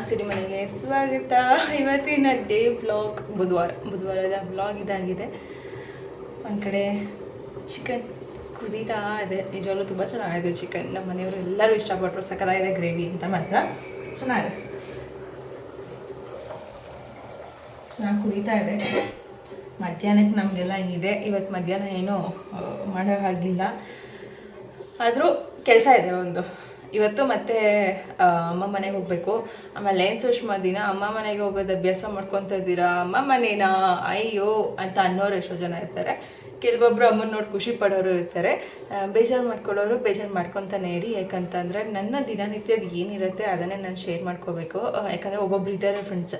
ಸಿರಿಮನೆಗೆ ಸ್ವಾಗತ. ಇವತ್ತಿನ day blog ಬುಧವಾರ. ಬುಧವಾರದ ಬ್ಲಾಗ್ ಇದಾಗಿದೆ. ಒಂದು ಕಡೆ ಚಿಕನ್ ಕುದೀತಾ ಇದೆ. ನಿಜವಾಗ್ಲೂ ತುಂಬ ಚೆನ್ನಾಗಿದೆ ಚಿಕನ್. ನಮ್ಮ ಮನೆಯವರು ಎಲ್ಲರೂ ಇಷ್ಟಪಟ್ಟರು ಸಕ್ಕದಾಗಿದೆ ಗ್ರೇವಿ ಅಂತ ಮಾತ್ರ ಚೆನ್ನಾಗಿದೆ. ಚೆನ್ನಾಗಿ ಕುದೀತಾ ಇದೆ. ಮಧ್ಯಾಹ್ನಕ್ಕೆ ನಮಗೆಲ್ಲ ಇದೆ. ಇವತ್ತು ಮಧ್ಯಾಹ್ನ ಏನೂ ಮಾಡೋ ಹಾಗಿಲ್ಲ. ಆದರೂ ಕೆಲಸ ಇದೆ ಒಂದು. ಇವತ್ತು ಮತ್ತೆ ಅಮ್ಮ ಮನೆಗೆ ಹೋಗಬೇಕು. ಆಮೇಲೆ ಏನು ಸುಷ್ಮಾ, ದಿನ ಅಮ್ಮ ಮನೆಗೆ ಹೋಗೋದು ಅಭ್ಯಾಸ ಮಾಡ್ಕೊತ ಇದ್ದೀರಾ? ಅಮ್ಮ ಮನೇನಾ? ಅಯ್ಯೋ ಅಂತ ಅನ್ನೋರು ಎಷ್ಟೋ ಜನ ಇರ್ತಾರೆ. ಕೆಲವೊಬ್ರು ಅಮ್ಮನ ನೋಡಿ ಖುಷಿ ಪಡೋರು ಇರ್ತಾರೆ. ಬೇಜಾರು ಮಾಡ್ಕೊಳ್ಳೋರು ಬೇಜಾರು ಮಾಡ್ಕೊತಾನೆ ಇರಿ. ಯಾಕಂತಂದರೆ ನನ್ನ ದಿನನಿತ್ಯದ ಏನಿರುತ್ತೆ ಅದನ್ನೇ ನಾನು ಶೇರ್ ಮಾಡ್ಕೋಬೇಕು. ಯಾಕಂದರೆ ಒಬ್ಬೊಬ್ರು ಇದ್ದಾರೆ ಫ್ರೆಂಡ್ಸ್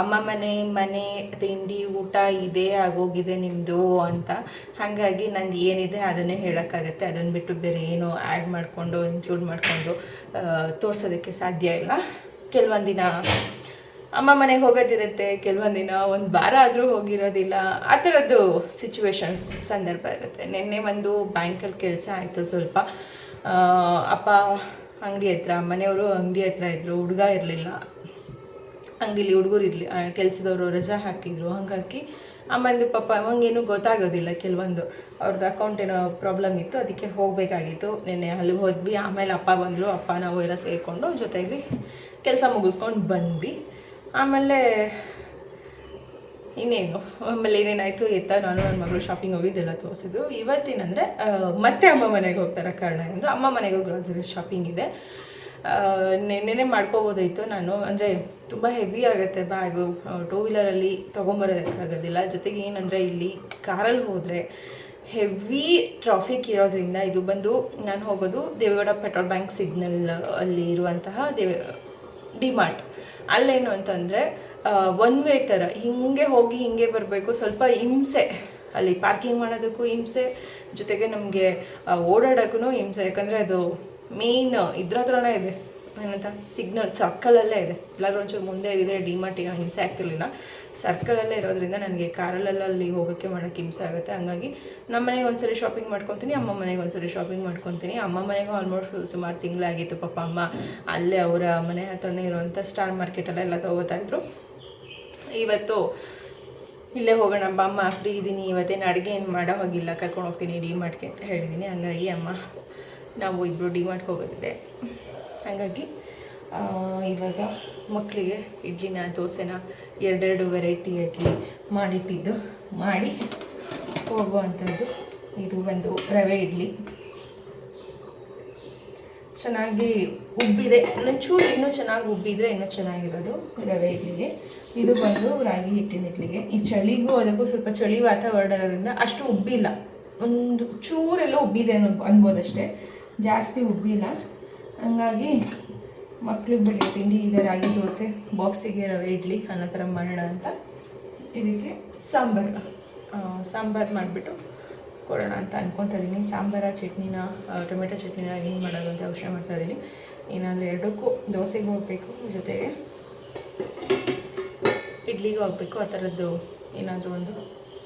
ಅಮ್ಮ ಮನೆ ಮನೆ ತಿಂಡಿ ಊಟ ಇದೇ ಆಗೋಗಿದೆ ನಿಮ್ಮದು ಅಂತ. ಹಾಗಾಗಿ ನಂದು ಏನಿದೆ ಅದನ್ನೇ ಹೇಳೋಕ್ಕಾಗತ್ತೆ. ಅದನ್ನು ಬಿಟ್ಟು ಬೇರೆ ಏನು ಆ್ಯಡ್ ಮಾಡಿಕೊಂಡು ಇನ್ಕ್ಲೂಡ್ ಮಾಡಿಕೊಂಡು ತೋರಿಸೋದಕ್ಕೆ ಸಾಧ್ಯ ಇಲ್ಲ. ಕೆಲವೊಂದು ದಿನ ಅಮ್ಮ ಮನೆಗೆ ಹೋಗೋದಿರುತ್ತೆ ಕೆಲವೊಂದು ದಿನ ಒಂದು ವಾರ ಆದರೂ ಹೋಗಿರೋದಿಲ್ಲ. ಆ ಥರದ್ದು ಸಿಚುವೇಶನ್ಸ್ ಸಂದರ್ಭ ಇರುತ್ತೆ. ನಿನ್ನೆ ಒಂದು ಬ್ಯಾಂಕಲ್ಲಿ ಕೆಲಸ ಆಯಿತು ಸ್ವಲ್ಪ. ಅಪ್ಪ ಅಂಗಡಿ ಹತ್ರ, ಮನೆಯವರು ಅಂಗಡಿ ಹತ್ರ ಇದ್ದರು ಹುಡುಗ ಇರಲಿಲ್ಲ. ಅಂಗಡಿಲಿ ಹುಡುಗರು ಇರಲಿ ಕೆಲಸದವರು ರಜಾ ಹಾಕಿದ್ರು, ಹಾಗಾಗಿ ಆಮೇಲೆ ಪಾಪ ಅವಂಗೇನು ಗೊತ್ತಾಗೋದಿಲ್ಲ ಕೆಲವೊಂದು. ಅವ್ರದ್ದು ಅಕೌಂಟ್ ಏನೋ ಪ್ರಾಬ್ಲಮ್ ಇತ್ತು, ಅದಕ್ಕೆ ಹೋಗಬೇಕಾಗಿತ್ತು. ನೆನ್ನೆ ಅಲ್ಲಿಗೆ ಹೋದ್ವಿ, ಆಮೇಲೆ ಅಪ್ಪ ಬಂದರು, ಅಪ್ಪ ನಾವು ಎಲ್ಲ ಸೇರಿಕೊಂಡು ಜೊತೆಗೆ ಕೆಲಸ ಮುಗಿಸ್ಕೊಂಡು ಬಂದ್ವಿ. ಆಮೇಲೆ ಇನ್ನೇನು, ಆಮೇಲೆ ಏನೇನಾಯಿತು ಎತ್ತ, ನಾನು ನನ್ನ ಮಗಳು ಶಾಪಿಂಗ್ ಹೋಗಿದ್ದೆಲ್ಲ ತೋರಿಸಿದ್ದು. ಇವತ್ತಿನಂದರೆ ಮತ್ತೆ ಅಮ್ಮ ಮನೆಗೆ ಹೋಗ್ತಾರೆ ಕಾರಣ ಎಂದು, ಅಮ್ಮ ಮನೆಗೆ ಗ್ರೋಸರಿ ಶಾಪಿಂಗ್ ಇದೆ. ನೆನ್ನೆನೇ ಮಾಡ್ಕೋಬೋದಾಯಿತು ನಾನು. ಅಂದರೆ ತುಂಬ ಹೆವಿ ಆಗುತ್ತೆ ಬ್ಯಾಗು ಟೂ ವೀಲರಲ್ಲಿ ತೊಗೊಂಬರೋದಕ್ಕಾಗೋದಿಲ್ಲ. ಜೊತೆಗೆ ಏನಂದರೆ ಇಲ್ಲಿ ಕಾರಲ್ಲಿ ಹೋದರೆ ಹೆವಿ ಟ್ರಾಫಿಕ್ ಇರೋದ್ರಿಂದ ಇದು ಬಂದು ನಾನು ಹೋಗೋದು ದೇವೇಗೌಡ ಪೆಟ್ರೋಲ್ ಬ್ಯಾಂಕ್ ಸಿಗ್ನಲ್ ಅಲ್ಲಿ ಇರುವಂತಹ ದೇವ ಡಿಮಾರ್ಟ್ ಅಲ್ಲೇನು ಅಂತಂದರೆ ಒನ್ ವೇ ಥರ ಹಿಂಗೆ ಹೋಗಿ ಹಿಂಗೆ ಬರಬೇಕು. ಸ್ವಲ್ಪ ಹಿಂಸೆ ಅಲ್ಲಿ ಪಾರ್ಕಿಂಗ್ ಮಾಡೋದಕ್ಕೂ ಹಿಂಸೆ. ಜೊತೆಗೆ ನಮಗೆ ಓಡಾಡೋಕ್ಕೂ ಹಿಂಸೆ. ಯಾಕಂದರೆ ಅದು ಮೇಯ್ನ್ ಇದ್ರ ಹತ್ರನೇ ಇದೆ. ಏನಂತ? ಸಿಗ್ನಲ್ ಸರ್ಕಲಲ್ಲೇ ಇದೆ. ಎಲ್ಲಾದ್ರೂ ಒಂಚೂರು ಮುಂದೆ ಇದ್ದರೆ ಡಿಮಾರ್ಟ್ ಏನೋ ಹಿಂಸೆ ಆಗ್ತಿರ್ಲಿಲ್ಲ. ಸರ್ಕಲಲ್ಲೇ ಇರೋದ್ರಿಂದ ನನಗೆ ಕಾರಲ್ಲೆಲ್ಲ ಅಲ್ಲಿ ಹೋಗೋಕ್ಕೆ ಮಾಡೋಕ್ಕೆ ಹಿಂಸೆ ಆಗುತ್ತೆ. ಹಂಗಾಗಿ ನಮ್ಮ ಮನೆಗೆ ಒಂದ್ಸರಿ ಶಾಪಿಂಗ್ ಮಾಡ್ಕೊತೀನಿ, ಅಮ್ಮ ಮನೆಗೆ ಒಂದ್ಸರಿ ಶಾಪಿಂಗ್ ಮಾಡ್ಕೊತೀನಿ. ಅಮ್ಮ ಮನೆಗೂ ಆಲ್ಮೋಸ್ಟ್ ಸುಮಾರು ತಿಂಗಳಾಗಿತ್ತು ಪಾಪ ಅಮ್ಮ. ಅಲ್ಲೇ ಅವರ ಮನೆ ಹತ್ರನೇ ಇರುವಂಥ ಸ್ಟಾರ್ ಮಾರ್ಕೆಟಲ್ಲೆಲ್ಲ ತೊಗೋತಾ ಇದ್ರು. ಇವತ್ತು ಇಲ್ಲೇ ಹೋಗೋಣ ಅಮ್ಮ ಫ್ರೀ ಇದ್ದೀನಿ ಇವತ್ತೇನು ಅಡುಗೆ ಏನು ಮಾಡೋ ಹೋಗಿಲ್ಲ. ಕರ್ಕೊಂಡು ಹೋಗ್ತೀನಿ ಡಿ ಮಾಡ್ಕೆ ಅಂತ ಹೇಳಿದ್ದೀನಿ ಹಂಗಾಗಿ ಅಮ್ಮ ನಾವು ಇಬ್ಬರು ಡಿ ಮಾಡ್ಕೆ ಹೋಗೋದಿದೆ. ಹಾಗಾಗಿ ಇವಾಗ ಮಕ್ಕಳಿಗೆ ಇಡ್ಲಿನ, ದೋಸೆನ ಎರಡೆರಡು ವೆರೈಟಿಯಾಗಿ ಮಾಡಿಟ್ಟಿದ್ದು. ಮಾಡಿ ಹೋಗುವಂಥದ್ದು. ಇದು ಒಂದು ರವೆ ಇಡ್ಲಿ. ಚೆನ್ನಾಗಿ ಉಬ್ಬಿದೆ. ಒಂಚೂರು ಇನ್ನೂ ಚೆನ್ನಾಗಿ ಉಬ್ಬಿದ್ರೆ ಇನ್ನೂ ಚೆನ್ನಾಗಿರೋದು ರವೆ ಇಡ್ಲಿಗೆ. ಇದು ಬಂದು ರಾಗಿ ಹಿಟ್ಟಿನ ಇಡ್ಲಿಗೆ. ಈ ಚಳಿಗೂ ಅದಕ್ಕೂ ಸ್ವಲ್ಪ ಚಳಿ ವಾತಾವರಣ ಇರೋದ್ರಿಂದ ಅಷ್ಟು ಉಬ್ಬಿಲ್ಲ. ಒಂದು ಚೂರೆಲ್ಲ ಉಬ್ಬಿದೆ ಅನ್ನೋ ಅನ್ಬೋದಷ್ಟೇ. ಜಾಸ್ತಿ ಉಬ್ಬಿಲ್ಲ ಹಂಗಾಗಿ ಮಕ್ಳಿಗೆ ಬೆಳಿಗ್ಗೆ ತಿಂಡಿ, ಈಗ ರಾಗಿ ದೋಸೆ, ಬಾಕ್ಸಿಗೆ ರವೆ, ಇಡ್ಲಿ, ಅನ್ನೋ ಥರ ಮಾಡೋಣ ಅಂತ ಇದಕ್ಕೆ ಸಾಂಬಾರು ಸಾಂಬಾರ್ ಮಾಡಿಬಿಟ್ಟು ಕೊಡೋಣ ಅಂತ ಅನ್ಕೊತಾ ಇದ್ದೀನಿ ಸಾಂಬಾರ, ಚಟ್ನಿನ ಟೊಮೆಟೊ ಚಟ್ನಿನ ಏನು ಮಾಡೋದು ಅಂತ ಯೋಚನೆ ಮಾಡ್ತಾ ಇದ್ದೀನಿ ಏನಾದರೂ ಎರಡಕ್ಕೂ ದೋಸೆಗೆ ಹೋಗಬೇಕು, ಜೊತೆಗೆ ಇಡ್ಲಿಗೆ ಹೋಗಬೇಕು, ಆ ಥರದ್ದು ಏನಾದರೂ ಒಂದು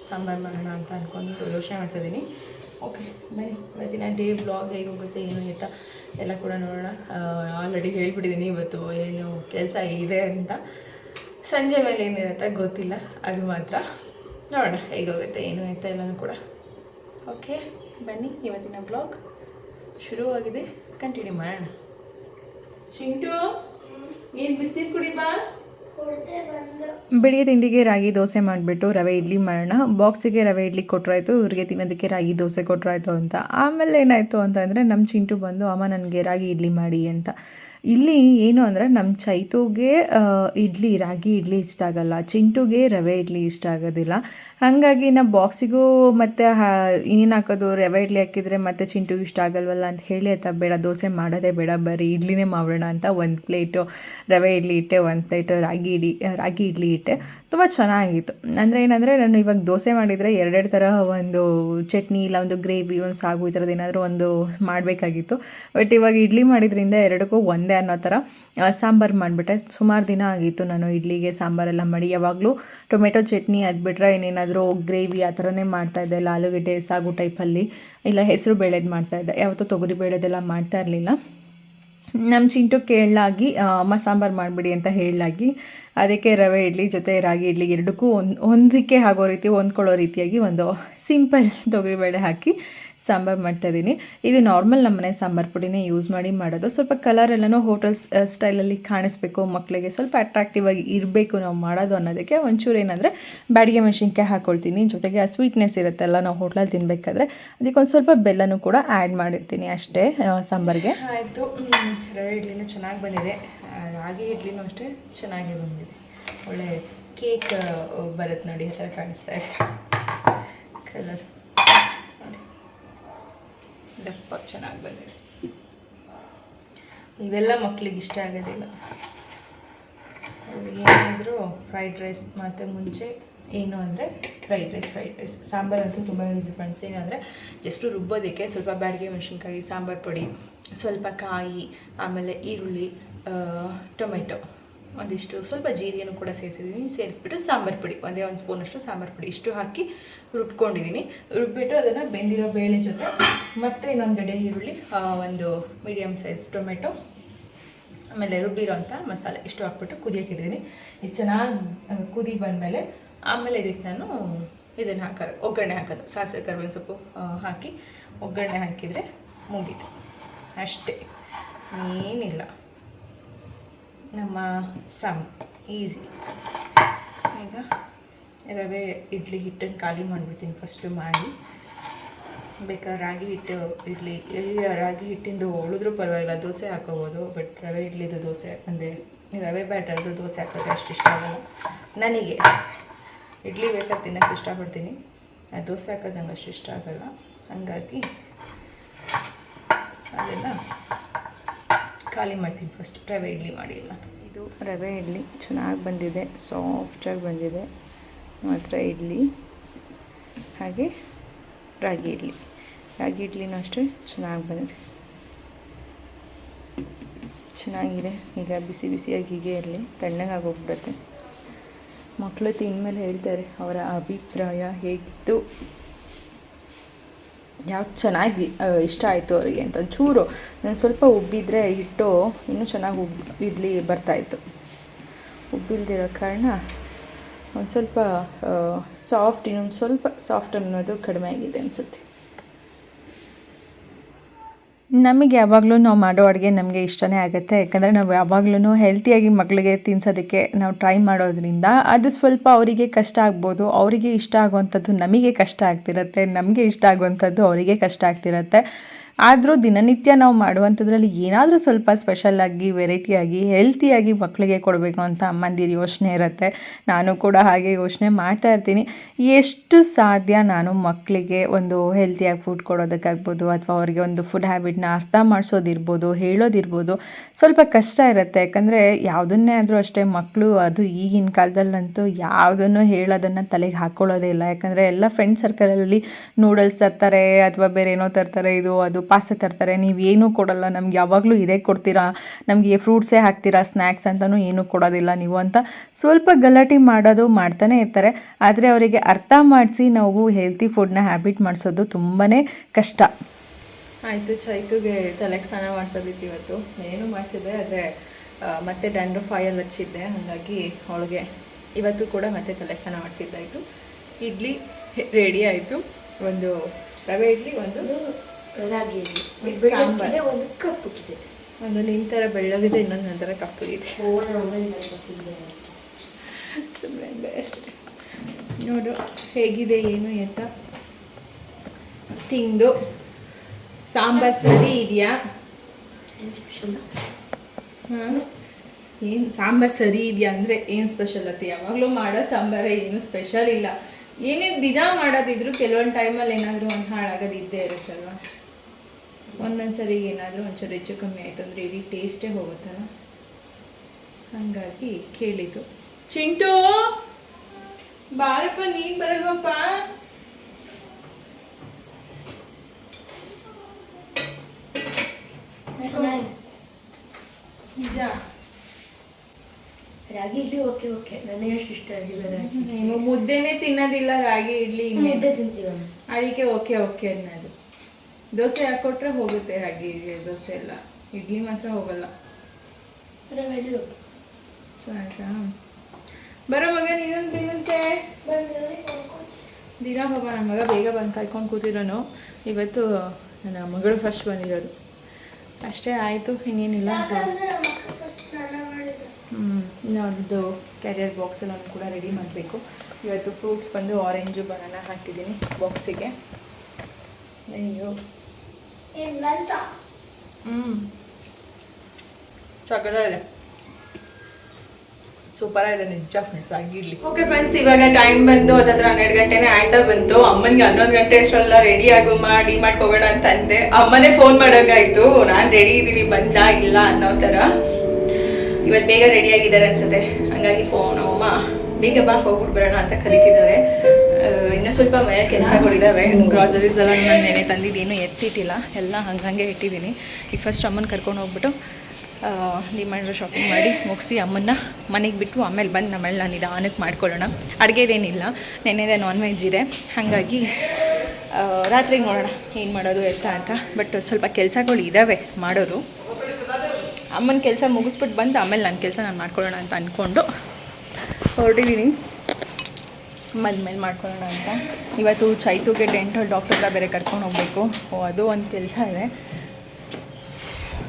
ಸಾಂಬಾರು ಮಾಡೋಣ ಅಂತ ಅಂದ್ಕೊಂಡು ಯೋಚನೆ ಮಾಡ್ತಾ ಇದ್ದೀನಿ ಓಕೆ ಬನ್ನಿ. ಇವತ್ತಿನ ಡೇ ಬ್ಲಾಗ್ ಹೇಗೆ ಹೋಗುತ್ತೆ, ಏನು ಅಂತ ಎಲ್ಲ ಕೂಡ ನೋಡೋಣ. ಆಲ್ರೆಡಿ ಹೇಳ್ಬಿಟ್ಟಿದ್ದೀನಿ ಇವತ್ತು ಏನು ಕೆಲಸ ಇದೆ ಅಂತ. ಸಂಜೆ ಮೇಲೆ ಏನಿರುತ್ತೆ ಗೊತ್ತಿಲ್ಲ. ಅದು ಮಾತ್ರ ನೋಡೋಣ ಹೇಗೆ ಹೋಗುತ್ತೆ, ಏನು ಅಂತ ಎಲ್ಲನೂ ಕೂಡ. ಓಕೆ ಬನ್ನಿ ಇವತ್ತಿನ ಬ್ಲಾಗ್ ಶುರುವಾಗಿದೆ. ಕಂಟಿನ್ಯೂ ಮಾಡೋಣ. ಚಿಂಟು ನೀನು ಬಿಸಿನೀರು ಕುಡಿ ಬಾ ಬೆಳಿಗ್ಗೆ ತಿಂಡಿಗೆ ರಾಗಿ ದೋಸೆ ಮಾಡಿಬಿಟ್ಟು ರವೆ ಇಡ್ಲಿ ಮಾಡೋಣ. ಬಾಕ್ಸಿಗೆ ರವೆ ಇಡ್ಲಿ ಕೊಟ್ಟರಾಯ್ತು ಇವ್ರಿಗೆ ತಿನ್ನೋದಕ್ಕೆ ರಾಗಿ ದೋಸೆ ಕೊಟ್ಟರಾಯ್ತು ಅಂತ. ಆಮೇಲೆ ಏನಾಯಿತು ಅಂತಂದರೆ ನಮ್ಮ ಚಿಂಟು ಬಂದು, ಅಮ್ಮ, ನನಗೆ ರಾಗಿ ಇಡ್ಲಿ ಮಾಡಿ ಅಂತ. ಇಲ್ಲಿ ಏನು ಅಂದರೆ ನಮ್ಮ ಚೈತುಗೆ ಇಡ್ಲಿ, ರಾಗಿ ಇಡ್ಲಿ ಇಷ್ಟ ಆಗಲ್ಲ. ಚಿಂಟುಗೆ ರವೆ ಇಡ್ಲಿ ಇಷ್ಟ ಆಗೋದಿಲ್ಲ. ಹಾಗಾಗಿ ನಾ ಬಾಕ್ಸಿಗೂ ಮತ್ತು ಏನೇನು ಹಾಕೋದು, ರವೆ ಇಡ್ಲಿ ಹಾಕಿದರೆ ಮತ್ತೆ ಚಿಂಟುಗೆ ಇಷ್ಟ ಆಗಲ್ವಲ್ಲ ಅಂತ ಹೇಳಿ ಆಯ್ತಾ, ಬೇಡ, ದೋಸೆ ಮಾಡೋದೇ ಬೇಡ, ಬರೀ ಇಡ್ಲಿನೇ ಮಾಡೋಣ ಅಂತ ಒಂದು ಪ್ಲೇಟು ರವೆ ಇಡ್ಲಿ ಇಟ್ಟೆ, ಒಂದು ಪ್ಲೇಟು ರಾಗಿ ಇಡಿ, ರಾಗಿ ಇಡ್ಲಿ ಇಟ್ಟೆ, ತುಂಬ ಚೆನ್ನಾಗಿತ್ತು. ಅಂದರೆ ಏನಂದರೆ ನಾನು ಇವಾಗ ದೋಸೆ ಮಾಡಿದರೆ ಎರಡೆರಡು ಥರ ಒಂದು ಚಟ್ನಿ ಇಲ್ಲ, ಒಂದು ಗ್ರೇವಿ, ಒಂದು ಸಾಗು ಈ ಥರದ್ದು ಏನಾದರೂ ಒಂದು ಮಾಡಬೇಕಾಗಿತ್ತು. ಬಟ್ ಇವಾಗ ಇಡ್ಲಿ ಮಾಡಿದ್ರಿಂದ ಎರಡಕ್ಕೂ ಒಂದೇ ಅನ್ನೋ ಥರ ಸಾಂಬಾರು ಮಾಡಿಬಿಟ್ಟೆ. ಸುಮಾರು ದಿನ ಆಗಿತ್ತು ನಾನು ಇಡ್ಲಿಗೆ ಸಾಂಬಾರೆಲ್ಲ ಮಾಡಿ. ಯಾವಾಗಲೂ ಟೊಮೆಟೊ ಚಟ್ನಿ ಅದು ಬಿಟ್ಟರೆ ಇನ್ನೇನಾದರೂ ಗ್ರೇವಿ ಆ ಥರನೇ ಮಾಡ್ತಾಯಿದ್ದೆ ಇಲ್ಲ ಆಲೂಗಡ್ಡೆ ಸಾಗು ಟೈಪಲ್ಲಿ ಇಲ್ಲ, ಹೆಸರು ಬೇಳೆದು ಮಾಡ್ತಾಯಿದ್ದೆ ಯಾವತ್ತೂ ತೊಗರಿ ಬೇಳೆದೆಲ್ಲ ಮಾಡ್ತಾ ಇರಲಿಲ್ಲ. ನಮ್ಮ ಚಿಂಟು ಕೇಳಲಾಗಿ ಅಮ್ಮ ಸಾಂಬಾರು ಮಾಡಿಬಿಡಿ ಅಂತ ಹೇಳಲಾಗಿ ಅದಕ್ಕೆ ರವೆ, ಇಡ್ಲಿ ಜೊತೆ ರಾಗಿ, ಇಡ್ಲಿ ಎರಡಕ್ಕೂ ಒಂದು ಹೊಂದಿಕೆ ಆಗೋ ರೀತಿ ಹೊಂದ್ಕೊಳ್ಳೋ ರೀತಿಯಾಗಿ ಒಂದು ಸಿಂಪಲ್ ತೊಗರಿಬೇಳೆ ಹಾಕಿ ಸಾಂಬಾರು ಮಾಡ್ತಾಯಿದ್ದೀನಿ ಇದು ನಾರ್ಮಲ್ ನಮ್ಮನೆ ಸಾಂಬಾರು ಪುಡಿನೇ ಯೂಸ್ ಮಾಡಿ ಮಾಡೋದು. ಸ್ವಲ್ಪ ಕಲರ್ ಎಲ್ಲನೂ ಹೋಟೆಲ್ ಸ್ಟೈಲಲ್ಲಿ ಕಾಣಿಸ್ಬೇಕು ಮಕ್ಕಳಿಗೆ ಸ್ವಲ್ಪ ಅಟ್ರಾಕ್ಟಿವ್ ಆಗಿ ಇರಬೇಕು ನಾವು ಮಾಡೋದು ಅನ್ನೋದಕ್ಕೆ ಒಂಚೂರು ಏನಂದರೆ ಬ್ಯಾಡಿಗೆ ಮೆಣಸಿನ್ಕಾಯಿ ಹಾಕ್ಕೊಳ್ತೀನಿ ಜೊತೆಗೆ ಆ ಸ್ವೀಟ್ನೆಸ್ ಇರುತ್ತಲ್ಲ, ನಾವು ಹೋಟ್ಲಲ್ಲಿ ತಿನ್ನಬೇಕಾದ್ರೆ ಅದಕ್ಕೆ ಒಂದು ಸ್ವಲ್ಪ ಬೆಲ್ಲನೂ ಕೂಡ ಆ್ಯಡ್ ಮಾಡಿರ್ತೀನಿ ಅಷ್ಟೇ ಸಾಂಬಾರಿಗೆ. ಆಯಿತು. ಇಡ್ಲಿನೂ ಚೆನ್ನಾಗಿ ಬಂದಿದೆ. ರಾಗಿ ಇಡ್ಲಿನೂ ಅಷ್ಟೇ ಚೆನ್ನಾಗಿ ಬಂದಿದೆ. ಒಳ್ಳೆ ಕೇಕ್ ಬರುತ್ತೆ ನೋಡಿ ಆ ಥರ ಕಾಣಿಸ್ತಾ ಇದೆ. ಕಲರ್ ದಪ್ಪ ಚೆನ್ನಾಗಿ ಬಂದಿದೆ. ಇವೆಲ್ಲ ಮಕ್ಕಳಿಗೆ ಇಷ್ಟ ಆಗೋದಿಲ್ಲ. ಏನಾದರೂ ಫ್ರೈಡ್ ರೈಸ್ ಮತ್ತು ಮುಂಚೆ, ಏನು ಅಂದರೆ fried rice fried rice sambar ಅಂತೂ ತುಂಬ ಈಸಿ ಫ್ರೆಂಡ್ಸ್ ಏನಂದರೆ ಜಸ್ಟ್ ರುಬ್ಬೋದಕ್ಕೆ ಸ್ವಲ್ಪ ಬ್ಯಾಡಿಗೆ ಮೆಣಸಿನ್ಕಾಯಿ, ಸಾಂಬಾರು ಪುಡಿ, ಸ್ವಲ್ಪ ಕಾಯಿ, ಆಮೇಲೆ ಈರುಳ್ಳಿ ಟೊಮೆಟೊ. ಒಂದಿಷ್ಟು ಸ್ವಲ್ಪ ಜೀರಿಗೆನೂ ಕೂಡ ಸೇರಿಸಿದ್ದೀನಿ ಸೇರಿಸ್ಬಿಟ್ಟು ಸಾಂಬಾರು ಪುಡಿ, ಒಂದೇ ಒಂದು ಸ್ಪೂನಷ್ಟು ಸಾಂಬಾರು ಪುಡಿ. ಇಷ್ಟು ಹಾಕಿ ರುಬ್ಕೊಂಡಿದ್ದೀನಿ ರುಬ್ಬಿಟ್ಟು ಅದನ್ನು ಬೆಂದಿರೋ ಬೇಳೆ ಜೊತೆ, ಮತ್ತು ಇನ್ನೊಂದು ಗಡೆ ಈರುಳ್ಳಿ ಒಂದು ಮೀಡಿಯಮ್ ಸೈಜ್ ಟೊಮೆಟೊ, ಆಮೇಲೆ ರುಬ್ಬಿರೋಂಥ ಮಸಾಲೆ ಇಷ್ಟು ಹಾಕ್ಬಿಟ್ಟು ಕುದಿಯೋಕೆ ಇದು ಚೆನ್ನಾಗಿ ಕುದಿ ಬಂದಮೇಲೆ, ಆಮೇಲೆ ಇದಕ್ಕೆ ನಾನು ಇದನ್ನು ಹಾಕೋದು, ಒಗ್ಗರಣೆ ಹಾಕೋದು. ಸಾಸಿವೆ ಕರ್ಬೇವಿನ ಸೊಪ್ಪು ಹಾಕಿ ಒಗ್ಗರಣೆ ಹಾಕಿದರೆ ಮುಗೀತು. ಅಷ್ಟೇ. ಏನಿಲ್ಲ. ನಮ್ಮ ಸಮ, ಈಸಿ. ಈಗ ರವೆ, ಇಡ್ಲಿ ಹಿಟ್ಟನ್ನು ಖಾಲಿ ಮಾಡಿಬಿಡ್ತೀನಿ ಫಸ್ಟು ಮಾಡಿ. ಬೇಕಾದ್ರೆ ರಾಗಿ ಹಿಟ್ಟು, ಇಡ್ಲಿ, ಎಲ್ಲಿ ರಾಗಿ ಹಿಟ್ಟಿಂದು ಉಳಿದ್ರೂ ಪರವಾಗಿಲ್ಲ, ದೋಸೆ ಹಾಕೋಬೋದು ಬಟ್ ರವೆ ಇಡ್ಲಿದು ದೋಸೆ, ಅಂದರೆ ರವೆ ಬ್ಯಾಟರ್ದು ದೋಸೆ ಹಾಕೋದು ಅಷ್ಟು ಇಷ್ಟ ಆಗಲ್ಲ. ನನಗೆ ಇಡ್ಲಿ ಬೇಕಾದ್ರೆ ತಿನ್ನೋಕ್ಕೆ ಇಷ್ಟಪಡ್ತೀನಿ. ದೋಸೆ ಹಾಕೋದು ನಂಗೆ ಅಷ್ಟು ಇಷ್ಟ ಆಗಲ್ಲ. ಹಾಗಾಗಿ ಅದನ್ನು ಖಾಲಿ ಮಾಡ್ತೀನಿ ಫಸ್ಟ್ ರವೆ ಇಡ್ಲಿ ಮಾಡಿಲ್ಲ ಇದು ರವೆ ಇಡ್ಲಿ, ಚೆನ್ನಾಗಿ ಬಂದಿದೆ ಸಾಫ್ಟಾಗಿ ಬಂದಿದೆ. ಮಾತ್ರ ಇಡ್ಲಿ, ಹಾಗೆ ರಾಗಿ ಇಡ್ಲಿ. ರಾಗಿ ಇಡ್ಲಿನೂ ಅಷ್ಟೇ ಚೆನ್ನಾಗಿ ಬಂದಿದೆ. ಚೆನ್ನಾಗಿದೆ, ಈಗ ಬಿಸಿ ಬಿಸಿಯಾಗಿ ಹೀಗೆ ಇರಲಿ ತಣ್ಣಗಾಗಿ ಹೋಗ್ಬಿಡುತ್ತೆ ಮಕ್ಕಳು ತಿಂದಮೇಲೆ ಹೇಳ್ತಾರೆ, ಅವರ ಅಭಿಪ್ರಾಯ ಹೇಗಿತ್ತು? ಯಾವ್ದು ಚೆನ್ನಾಗಿ ಇಷ್ಟ ಆಯಿತು ಅವರಿಗೆ ಅಂತ. ಚೂರು ನಾನು ಸ್ವಲ್ಪ ಉಬ್ಬಿದ್ರೆ ಹಿಟ್ಟು ಇನ್ನೂ ಚೆನ್ನಾಗಿ ಉಬ್, ಇಡ್ಲಿ ಬರ್ತಾಯಿತ್ತು ಉಬ್ಬಿಲ್ದಿರೋ ಕಾರಣ ಒಂದು ಸ್ವಲ್ಪ ಸಾಫ್ಟ್ ಇನ್ನೊಂದು ಸ್ವಲ್ಪ ಸಾಫ್ಟ್ ಅನ್ನೋದು ಕಡಿಮೆ ಆಗಿದೆ ಅನಿಸುತ್ತೆ. ನಮಗೆ ಯಾವಾಗಲೂ ನಾವು ಮಾಡೋ ಅಡುಗೆ ನಮಗೆ ಇಷ್ಟನೇ ಆಗುತ್ತೆ. ಯಾಕಂದರೆ ನಾವು ಯಾವಾಗಲೂ ಹೆಲ್ತಿಯಾಗಿ ಮಕ್ಕಳಿಗೆ ತಿನ್ಸೋದಕ್ಕೆ ನಾವು ಟ್ರೈ ಮಾಡೋದ್ರಿಂದ ಅದು ಸ್ವಲ್ಪ ಅವರಿಗೆ ಕಷ್ಟ ಆಗ್ಬೋದು. ಅವರಿಗೆ ಇಷ್ಟ ಆಗುವಂಥದ್ದು ನಮಗೆ ಕಷ್ಟ ಆಗ್ತಿರತ್ತೆ. ನಮಗೆ ಇಷ್ಟ ಆಗುವಂಥದ್ದು ಅವರಿಗೆ ಕಷ್ಟ ಆಗ್ತಿರತ್ತೆ. ಆದರೂ ದಿನನಿತ್ಯ ನಾವು ಮಾಡುವಂಥದ್ರಲ್ಲಿ ಏನಾದರೂ ಸ್ವಲ್ಪ ಸ್ಪೆಷಲ್ಲಾಗಿ ವೆರೈಟಿಯಾಗಿ ಹೆಲ್ತಿಯಾಗಿ ಮಕ್ಕಳಿಗೆ ಕೊಡಬೇಕು ಅಂತ ಅಮ್ಮಂದಿರು ಯೋಚನೆ ಇರುತ್ತೆ. ನಾನು ಕೂಡ ಹಾಗೆ ಯೋಚನೆ ಮಾಡ್ತಾ ಇರ್ತೀನಿ. ಎಷ್ಟು ಸಾಧ್ಯ ನಾನು ಮಕ್ಕಳಿಗೆ ಒಂದು ಹೆಲ್ತಿಯಾಗಿ ಫುಡ್ ಕೊಡೋದಕ್ಕಾಗ್ಬೋದು ಅಥವಾ ಅವರಿಗೆ ಒಂದು ಫುಡ್ ಹ್ಯಾಬಿಟ್ನ ಅರ್ಥ ಮಾಡಿಸೋದಿರ್ಬೋದು, ಹೇಳೋದಿರ್ಬೋದು, ಸ್ವಲ್ಪ ಕಷ್ಟ ಇರುತ್ತೆ. ಯಾಕಂದರೆ ಯಾವುದನ್ನೇ ಆದರೂ ಅಷ್ಟೇ ಮಕ್ಕಳು ಅದು ಈಗಿನ ಕಾಲದಲ್ಲಂತೂ ಯಾವುದನ್ನು ಹೇಳೋದನ್ನು ತಲೆಗೆ ಹಾಕ್ಕೊಳ್ಳೋದೇ ಇಲ್ಲ. ಯಾಕಂದರೆ ಎಲ್ಲ ಫ್ರೆಂಡ್ ಸರ್ಕಲಲ್ಲಿ ನೂಡಲ್ಸ್ ತರ್ತಾರೆ ಅಥವಾ ಬೇರೆ ಏನೋ ತರ್ತಾರೆ, ಇದು, ಅದು ಪಾಸ್ತಾ ತರ್ತಾರೆ, ನೀವು ಏನೂ ಕೊಡಲ್ಲ, ನಮ್ಗೆ ಯಾವಾಗಲೂ ಇದೇ ಕೊಡ್ತೀರಾ, ನಮಗೆ ಫ್ರೂಟ್ಸೇ ಹಾಕ್ತೀರಾ ಸ್ನ್ಯಾಕ್ಸ್ ಅಂತಲೂ ಏನೂ ಕೊಡೋದಿಲ್ಲ ನೀವು ಅಂತ ಸ್ವಲ್ಪ ಗಲಾಟೆ ಮಾಡೋದು ಮಾಡ್ತಾನೆ ಇರ್ತಾರೆ. ಆದರೆ ಅವರಿಗೆ ಅರ್ಥ ಮಾಡಿಸಿ ನಾವು ಹೆಲ್ತಿ ಫುಡ್ನ ಹ್ಯಾಬಿಟ್ ಮಾಡಿಸೋದು ತುಂಬಾ ಕಷ್ಟ. ಆಯಿತು, ಚೈತುಗೆ ತಲೆಗೆ ಸ್ನಾನ ಮಾಡಿಸೋದಿತ್ತು ಇವತ್ತು. ಏನು ಮಾಡಿಸಿದೆ ಆದರೆ ಮತ್ತೆ ಡ್ಯಾಂಡ್ರ ಆಯಿಲ್ ಹಚ್ಚಿದ್ದೆ, ಹಾಗಾಗಿ ಅವಳಿಗೆ ಇವತ್ತು ಕೂಡ ಮತ್ತೆ ತಲೆ ಸ್ನಾನ ಮಾಡಿಸಿದ್ದಾಯಿತು. ಇಡ್ಲಿ ರೆಡಿ ಆಯಿತು. ಒಂದು ರವೆ ಇಡ್ಲಿ, ಒಂದು ರಾಗಿ ಸಾಂಬಾರ್. ಒಂದು ಕಪ್ಪು ಇದೆ ಒಂದು ನಿನ್ನ ಥರ ಬೆಳ್ಳಗಿದೆ ಇನ್ನೊಂದು ನನ್ನ ಥರ ಕಪ್ಪಗಿದೆ ಸುಮ್ಮನೆ ಅಂದೆ ಅಷ್ಟೇ. ನೋಡು ಹೇಗಿದೆ ಏನು ಅಂತ ತಿಂದು. ಸಾಂಬಾರ್ ಸರಿ ಇದೆಯಾ? ಹಾಂ? ಏನು ಸಾಂಬಾರ್ ಸರಿ ಇದೆಯಾ ಅಂದರೆ ಏನು ಸ್ಪೆಷಲ್ ಅತ್ತೆ? ಯಾವಾಗಲೂ ಮಾಡೋ ಸಾಂಬಾರ ಏನು ಸ್ಪೆಷಲ್ ಇಲ್ಲ. ಏನೇ ದಿನ ಮಾಡೋದಿದ್ರು ಕೆಲವೊಂದು ಟೈಮಲ್ಲಿ ಏನಾದರೂ ಒಂದು ಹಾಳಾಗೋದು ಇದ್ದೇ ಇರುತ್ತಲ್ವ ಒಂದೊಂದು ಸರಿ ಏನಾದರೂ ಒಂಚೂರು ಹೆಚ್ಚು ಕಮ್ಮಿ ಆಯಿತು ಅಂದರೆ ಇಡೀ ಟೇಸ್ಟೇ ಹೋಗುತ್ತಲ್ಲ? ಹಾಗಾಗಿ ಕೇಳಿದ್ದು. ಚಿಂಟು! ಬಾರಪ್ಪ ನೀನು ಬರಲ್ವಪ್ಪ? ನಿಜ? Ragi idli okay okay. ನನಗೆ ಅಷ್ಟು ಇಷ್ಟ ಆಗಿಲ್ಲ ರಾಗಿ ನೀವು ಮುದ್ದೆನೇ ತಿನ್ನೋದಿಲ್ಲ ರಾಗಿ ಇಡ್ಲಿ ಮುದ್ದೆ ತಿಂತೀವಮ್ಮ. ಅದಕ್ಕೆ ಓಕೆ ಓಕೆ ಅನ್ನೋದು. ದೋಸೆ ಹಾಕ್ಕೊಟ್ರೆ ಹೋಗುತ್ತೆ ಹಾಗೆ ದೋಸೆ ಎಲ್ಲ. ಇಡ್ಲಿ ಮಾತ್ರ ಹೋಗಲ್ಲ. ಸಾಕಾ ಬರೋ ಮಗ ನೀನೊಂದು ತಿನ್ನಂತೆ ದಿನ ಪಾಪ ನನ್ನ ಮಗ ಬೇಗ ಬಂದು ಕಾಯ್ಕೊಂಡು ಕೂತಿರೋನು. ಇವತ್ತು ನನ್ನ ಮಗಳು ಫಸ್ಟ್ ಬಂದಿರೋದು. ಅಷ್ಟೇ ಆಯಿತು ಇನ್ನೇನಿಲ್ಲ ಹ್ಞೂ ಇನ್ನೊಂದು ಕ್ಯಾರಿಯರ್ ಬಾಕ್ಸಲ್ಲಿ ನಾನು ಕೂಡ ರೆಡಿ ಮಾಡಬೇಕು. ಇವತ್ತು ಫ್ರೂಟ್ಸ್ ಬಂದು ಆರೆಂಜು ಬನಾನ ಹಾಕಿದ್ದೀನಿ ಬಾಕ್ಸಿಗೆ ಅಯ್ಯೋ. ಹ್ಞೂ ಇದೆ ಸೂಪರ್ ಆಗಿದೆ ನಿಜ ಫ್ರೆಂಡ್ಸ್ ಆಗಿರ್ಲಿ ಓಕೆ ಫ್ರೆಂಡ್ಸ್ ಇವಾಗ ಟೈಮ್ ಬಂದು ಹತ್ತತ್ರ ಹನ್ನೆರಡು ಗಂಟೆನೇ ಆಯ್ತಾ ಬಂತು. ಅಮ್ಮನಿಗೆ ಹನ್ನೊಂದು ಗಂಟೆ ಅಷ್ಟೆಲ್ಲ ರೆಡಿ ಆಗು ಮಾಡಿ ಮಾಡ್ಕೋಗೋಣ ಅಂತ ಅಂದೆ. ಅಮ್ಮನೇ ಫೋನ್ ಮಾಡೋಂಗಾಯ್ತು ನಾನು ರೆಡಿ ಇದ್ದೀನಿ ಬಂದ ಇಲ್ಲ ಅನ್ನೋ ಥರ. ಇವತ್ತು ಬೇಗ ರೆಡಿ ಆಗಿದ್ದಾರೆ ಅನ್ಸುತ್ತೆ. ಹಂಗಾಗಿ ಫೋನ್ ಅಮ್ಮ ಬೇಗ ಬಾ ಹೋಗ್ಬಿಟ್ಟು ಬರೋಣ ಅಂತ ಕರಿತಿದ್ದಾರೆ. ಇನ್ನೂ ಸ್ವಲ್ಪ ಮನೆ ಕೆಲಸಗಳಿದ್ದಾವೆ ಗ್ರಾಸರೀಸ್ ಎಲ್ಲ ನಾನು ನೆನೆ ತಂದಿದ್ದೇನು. ಎತ್ತಿಟ್ಟಿಲ್ಲ. ಎಲ್ಲ ಹಂಗಂಗೆ ಇಟ್ಟಿದ್ದೀನಿ. ಈಗ ಫಸ್ಟ್ ಅಮ್ಮನ ಕರ್ಕೊಂಡು ಹೋಗ್ಬಿಟ್ಟು ಡಿಮಾಂಡ್ ಶಾಪಿಂಗ್ ಮಾಡಿ ಮುಗಿಸಿ ಅಮ್ಮನ್ನ ಮನೆಗೆ ಬಿಟ್ಟು ಆಮೇಲೆ ಬಂದು ನಮ್ಮಲ್ಲಿ ನಾನು ನಿಧಾನಕ್ಕೆ ಮಾಡ್ಕೊಳ್ಳೋಣ. ಅಡುಗೆದೇನಿಲ್ಲ. ನೆನ್ನೆದೇ ನಾನ್ ವೆಜ್ ಇದೆ. ಹಾಗಾಗಿ ರಾತ್ರಿಗೆ ನೋಡೋಣ ಏನು ಮಾಡೋದು ಎತ್ತ ಅಂತ. ಬಟ್ ಸ್ವಲ್ಪ ಕೆಲಸಗಳು ಇದ್ದಾವೆ ಮಾಡೋದು. ಅಮ್ಮನ ಕೆಲಸ ಮುಗಿಸ್ಬಿಟ್ಟು ಬಂದು ಆಮೇಲೆ ನನ್ನ ಕೆಲಸ ನಾನು ಮಾಡ್ಕೊಳ್ಳೋಣ ಅಂತ ಅಂದ್ಕೊಂಡು ಹೊರಟಿದ್ದೀನಿ ಮೇಲೆ ಮಾಡ್ಕೊಳ್ಳೋಣ ಅಂತ. ಇವತ್ತು ಚೈತುಗೆ ಡೆಂಟಲ್ ಡಾಕ್ಟರ್ ಹತ್ರ ಬೇರೆ ಕರ್ಕೊಂಡು ಹೋಗಬೇಕು. ಓ ಅದು ಒಂದು ಕೆಲಸ ಇದೆ.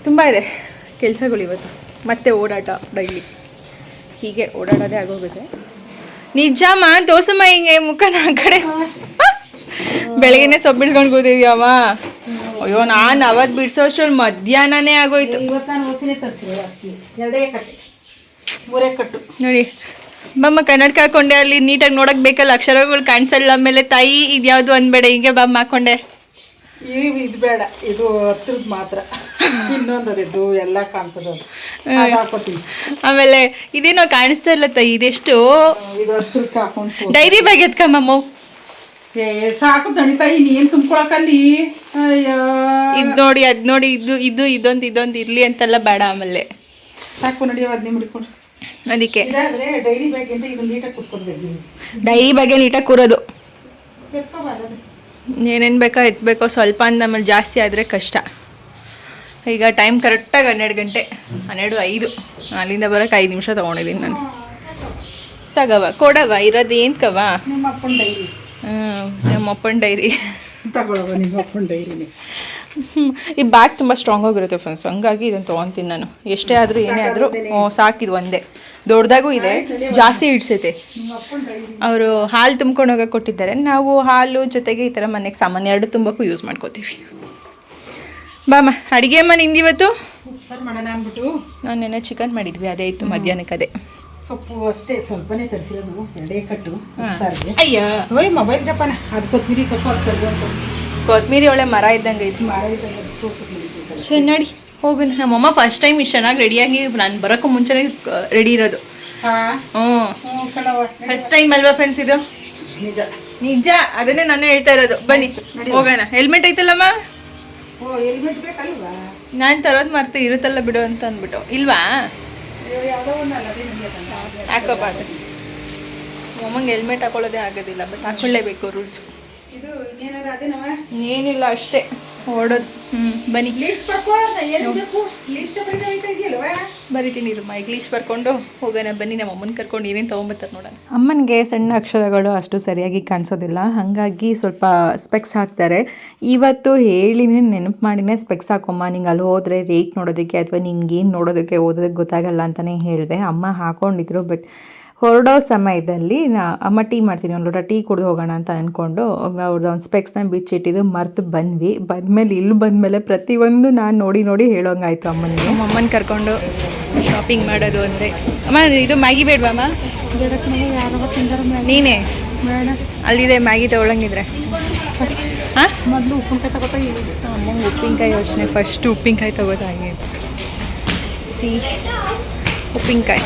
ತುಂಬ ಇದೆ ಕೆಲಸಗಳು ಇವತ್ತು. ಮತ್ತೆ ಓಡಾಟ ಡೈಲಿ. ಹೀಗೆ ಓಡಾಡೋದೇ ಆಗೋಗುತ್ತೆ. ನಿಜಮ್ಮ ದೋಸಮ್ಮ ಹಿಂಗೆ ಮುಖನ ಆ ಕಡೆ. ಬೆಳಗ್ಗೆನೆ ಸೊಪ್ಪು ಬಿಡ್ಕೊಂಡು ಕೂತಿದ್ಯಾವ ಅಯ್ಯೋ ನಾನು ಅವತ್ತು ಬಿಡಿಸೋಷ್ಟ್ರಲ್ಲಿ ಮಧ್ಯಾಹ್ನನೇ ಆಗೋಯ್ತು. ನೋಡಿ ಬಮ್ಮ ಕನ್ನಡಕ ಹಾಕೊಂಡೆ ಅಲ್ಲಿ ನೀಟಾಗಿ ನೋಡಕ್ ಬೇಕಲ್ಲ ಅಕ್ಷರಗಳು ಕಾಣಿಸಲ್ಲ ಆಮೇಲೆ ತಾಯಿ ಇದ್ಯಾವುದು ಅನ್ಬೇಡ ಹಿಂಗೆ ಬಮ್ಮ ಹಾಕೊಂಡೆ. ಇದು ಬೇಡ ಇದು ಹತ್ರದ್ ಮಾತ್ರ. ಇನ್ನೊಂದು ಅದು ಎಲ್ಲ ಕಾಣ್ತದ ಅದು. ಅದು ಆಮೇಲೆ ಇದೇನೋ ಕಾಣಿಸ್ತಾ ಇಲ್ಲ ತಾಯಿ ಇದೆಷ್ಟು? ಇದು ಹತ್ರಕ್ಕೆ ಹಾಕೊಂಡು ಡೈರಿ ಬ್ಯಾಗ್ ಎತ್ಕಮ್ಮಮ್ಮ ಏ ಸಾಕು ದಣಿತಾ ನೀನ್ ತುಂಬ್ಕೊಳಕಲ್ಲಿ ಇದ್ ನೋಡಿ ಅದ್ ನೋಡಿ ಇದು ಇದು ಇದೊಂದು ಇದೊಂದು ಇರ್ಲಿ ಅಂತೆಲ್ಲ ಬೇಡ ಆಮೇಲೆ. ಸಾಕು ನಡಿಯೋ ಅದ್ನೇ ಮುಡಿಕೊಂಡು ಅದಕ್ಕೆ. ಡೈರಿ ಬಗ್ಗೆ ನೀಟಾಗಿ ಕೂರೋದು? ಏನೇನು ಬೇಕೋ ಎತ್ಬೇಕೋ ಸ್ವಲ್ಪ ಅಂದ ಆಮೇಲೆ ಜಾಸ್ತಿ ಆದರೆ ಕಷ್ಟ. ಈಗ ಟೈಮ್ ಕರೆಕ್ಟಾಗಿ ಹನ್ನೆರಡು ಗಂಟೆ ಹನ್ನೆರಡು ಐದು. ಅಲ್ಲಿಂದ ಬರೋಕೆ ಐದು ನಿಮಿಷ ತೊಗೊಂಡಿದ್ದೀನಿ ನಾನು. ತಗವ ಕೊಡವ ಇರೋದು ಏನು ಕವ? ಹ್ಞೂ ನಮ್ಮ ಅಪ್ಪನ ಡೈರಿ. ತಗೊಳವ ನಿಮ್ಮ ಅಪ್ಪನ ಡೈರಿನೇ. ಈ ಬ್ಯಾಗ್ ತುಂಬ ಸ್ಟ್ರಾಂಗ್ ಆಗಿರುತ್ತೆ ಫ್ರೆಂಡ್ಸ್ ಹಂಗಾಗಿ ಇದನ್ನು ತೊಗೊತೀನಿ ನಾನು. ಎಷ್ಟೇ ಆದರೂ ಏನೇ ಆದರೂ ಸಾಕಿದು ಒಂದೇ. ದೊಡ್ಡದಾಗೂ ಇದೆ ಜಾಸ್ತಿ ಇಡ್ಸೈತೆ ಅವರು ಹಾಲು ತುಂಬ್ಕೊಂಡು ಹೋಗಕ್ಕೆ ಕೊಟ್ಟಿದ್ದಾರೆ. ನಾವು ಹಾಲು ಜೊತೆಗೆ ಈ ಥರ ಮನೆಗೆ ಸಾಮಾನ್ಯ ಎರಡು ತುಂಬಕ್ಕೂ ಯೂಸ್ ಮಾಡ್ಕೋತೀವಿ. ಬಾಮ್ಮ ಅಡುಗೆ ಅಮ್ಮ ನಿಂದಿವತ್ತು ಸರ್ ಮಾಡೋಣ ಅಂದ್ಬಿಟ್ಟು. ನಾನು ನೆನೆ ಚಿಕನ್ ಮಾಡಿದ್ವಿ ಅದೇ ಇತ್ತು ಮಧ್ಯಾಹ್ನಕ್ಕೆ ಅದೇ. ಸೊಪ್ಪು ಅಷ್ಟೇ ಸ್ವಲ್ಪನೇ ತರಿಸಿರೋದು. ಎರಡೇ ಕಟ್ಟು ಅಯ್ಯ. ಓಯ್ ಮೊಬೈಲ್ ಜಪಾನ. ಅದು ಕೊತ್ತಂಬರಿ ಸೊಪ್ಪು ಅದು ಸೊಪ್ಪು ಕೊತ್ತಂಬರಿ ಒಳ್ಳೆ ಮರ ಇದ್ದಂಗೆ ಐತಿ. ಮರ ಇದ್ದಂಗೆ ಹೋಗು ನಮ್ಮಮ್ಮ ಫಸ್ಟ್ ಟೈಮ್ ಇಷ್ಟು ಚೆನ್ನಾಗಿ ರೆಡಿಯಾಗಿ ನಾನು ಬರೋಕ್ಕೂ ಮುಂಚೆನೇ ರೆಡಿ ಇರೋದು. ಹ್ಞೂ. ಫಸ್ಟ್ ಟೈಮ್ ಅಲ್ವಾ ಫ್ರೆಂಡ್ಸ್ ಇದು? ನಿಜ. ನಿಜ ಅದನ್ನೇ ನಾನು ಹೇಳ್ತಾ ಇರೋದು. ಬನ್ನಿ ಹೋಗೋಣ. ಹೆಲ್ಮೆಟ್ ಐತಲ್ಲಮ್ಮ? ನಾನು ತರೋದು ಮರ್ತು ಇರುತ್ತಲ್ಲ ಬಿಡು ಅಂತ ಅಂದ್ಬಿಟ್ಟು. ಇಲ್ವಾ? ಹಾಕೋಬಾರ್ದು ಅಮ್ಮಂಗೆ ಹೆಲ್ಮೆಟ್ ಹಾಕೊಳ್ಳೋದೇ ಆಗೋದಿಲ್ಲ ಬಟ್ ಹಾಕೊಳ್ಳೇಬೇಕು ರೂಲ್ಸ್ ಏನಿಲ್ಲ ಅಷ್ಟೇ. ಓಡೋದು. ಹ್ಞೂ ಬನ್ನಿ. ಬರಿತೀನಿ ಇರಮ್ಮ ಇಂಗ್ಲೀಷ್ ಬರ್ಕೊಂಡು ಹೋಗೋಣ ಬನ್ನಿ. ನಮ್ಮ ಅಮ್ಮನ ಕರ್ಕೊಂಡು ಏನೇನು ತೊಗೊಂಬತ್ತಾರೆ ನೋಡೋಣ. ಅಮ್ಮನಿಗೆ ಸಣ್ಣ ಅಕ್ಷರಗಳು ಅಷ್ಟು ಸರಿಯಾಗಿ ಕಾಣಿಸೋದಿಲ್ಲ. ಹಾಗಾಗಿ ಸ್ವಲ್ಪ ಸ್ಪೆಕ್ಸ್ ಹಾಕ್ತಾರೆ. ಇವತ್ತು ಹೇಳಿನೇ ನೆನಪು ಮಾಡಿನೇ ಸ್ಪೆಕ್ಸ್ ಹಾಕೊಮ್ಮ. ನಿಂಗೆ ಅಲ್ಲಿ ಹೋದರೆ ರೇಟ್ ನೋಡೋದಕ್ಕೆ ಅಥವಾ ನಿಂಗೆ ಏನು ನೋಡೋದಕ್ಕೆ ಓದೋದಕ್ಕೆ ಗೊತ್ತಾಗಲ್ಲ ಅಂತಲೇ ಹೇಳಿದೆ. ಅಮ್ಮ ಹಾಕೊಂಡಿದ್ರು ಬಟ್ ಹೊರಡೋ ಸಮಯದಲ್ಲಿ ನಾ ಅಮ್ಮ ಟೀ ಮಾಡ್ತೀನಿ, ಒಂದು ಲೋಟ ಟೀ ಕುಡಿದು ಹೋಗೋಣ ಅಂತ ಅಂದ್ಕೊಂಡು ಅವ್ರದ್ದು ಒಂದು ಸ್ಪೆಕ್ಸ್ನ ಬಿಚ್ಚಿಟ್ಟಿದ್ದು ಮರೆತು ಬಂದ್ವಿ. ಬಂದಮೇಲೆ ಇಲ್ಲಿ ಬಂದಮೇಲೆ ಪ್ರತಿಯೊಂದು ನಾನು ನೋಡಿ ನೋಡಿ ಹೇಳೋಂಗಾಯ್ತು ಅಮ್ಮನಿಗೆ. ಅಮ್ಮನ ಕರ್ಕೊಂಡು ಶಾಪಿಂಗ್ ಮಾಡೋದು ಅಂದರೆ ಅಮ್ಮ, ಇದು ಮ್ಯಾಗಿ ಬೇಡವಮ್ಮ ನೀನೇ? ಅಲ್ಲಿದೆ ಮ್ಯಾಗಿ ತೊಗೊಳಂಗಿದ್ರೆ. ಹಾಂ? ಮೊದಲು ಉಪ್ಪಿನಕಾಯಿ ತಗೋತಾ ಅಮ್ಮಂಗೆ ಉಪ್ಪಿನಕಾಯಿ ಯೋಚನೆ. ಫಸ್ಟ್ ಉಪ್ಪಿನಕಾಯಿ ತಗೋದಾಗೆ. ಸಿ, ಉಪ್ಪಿನಕಾಯಿ.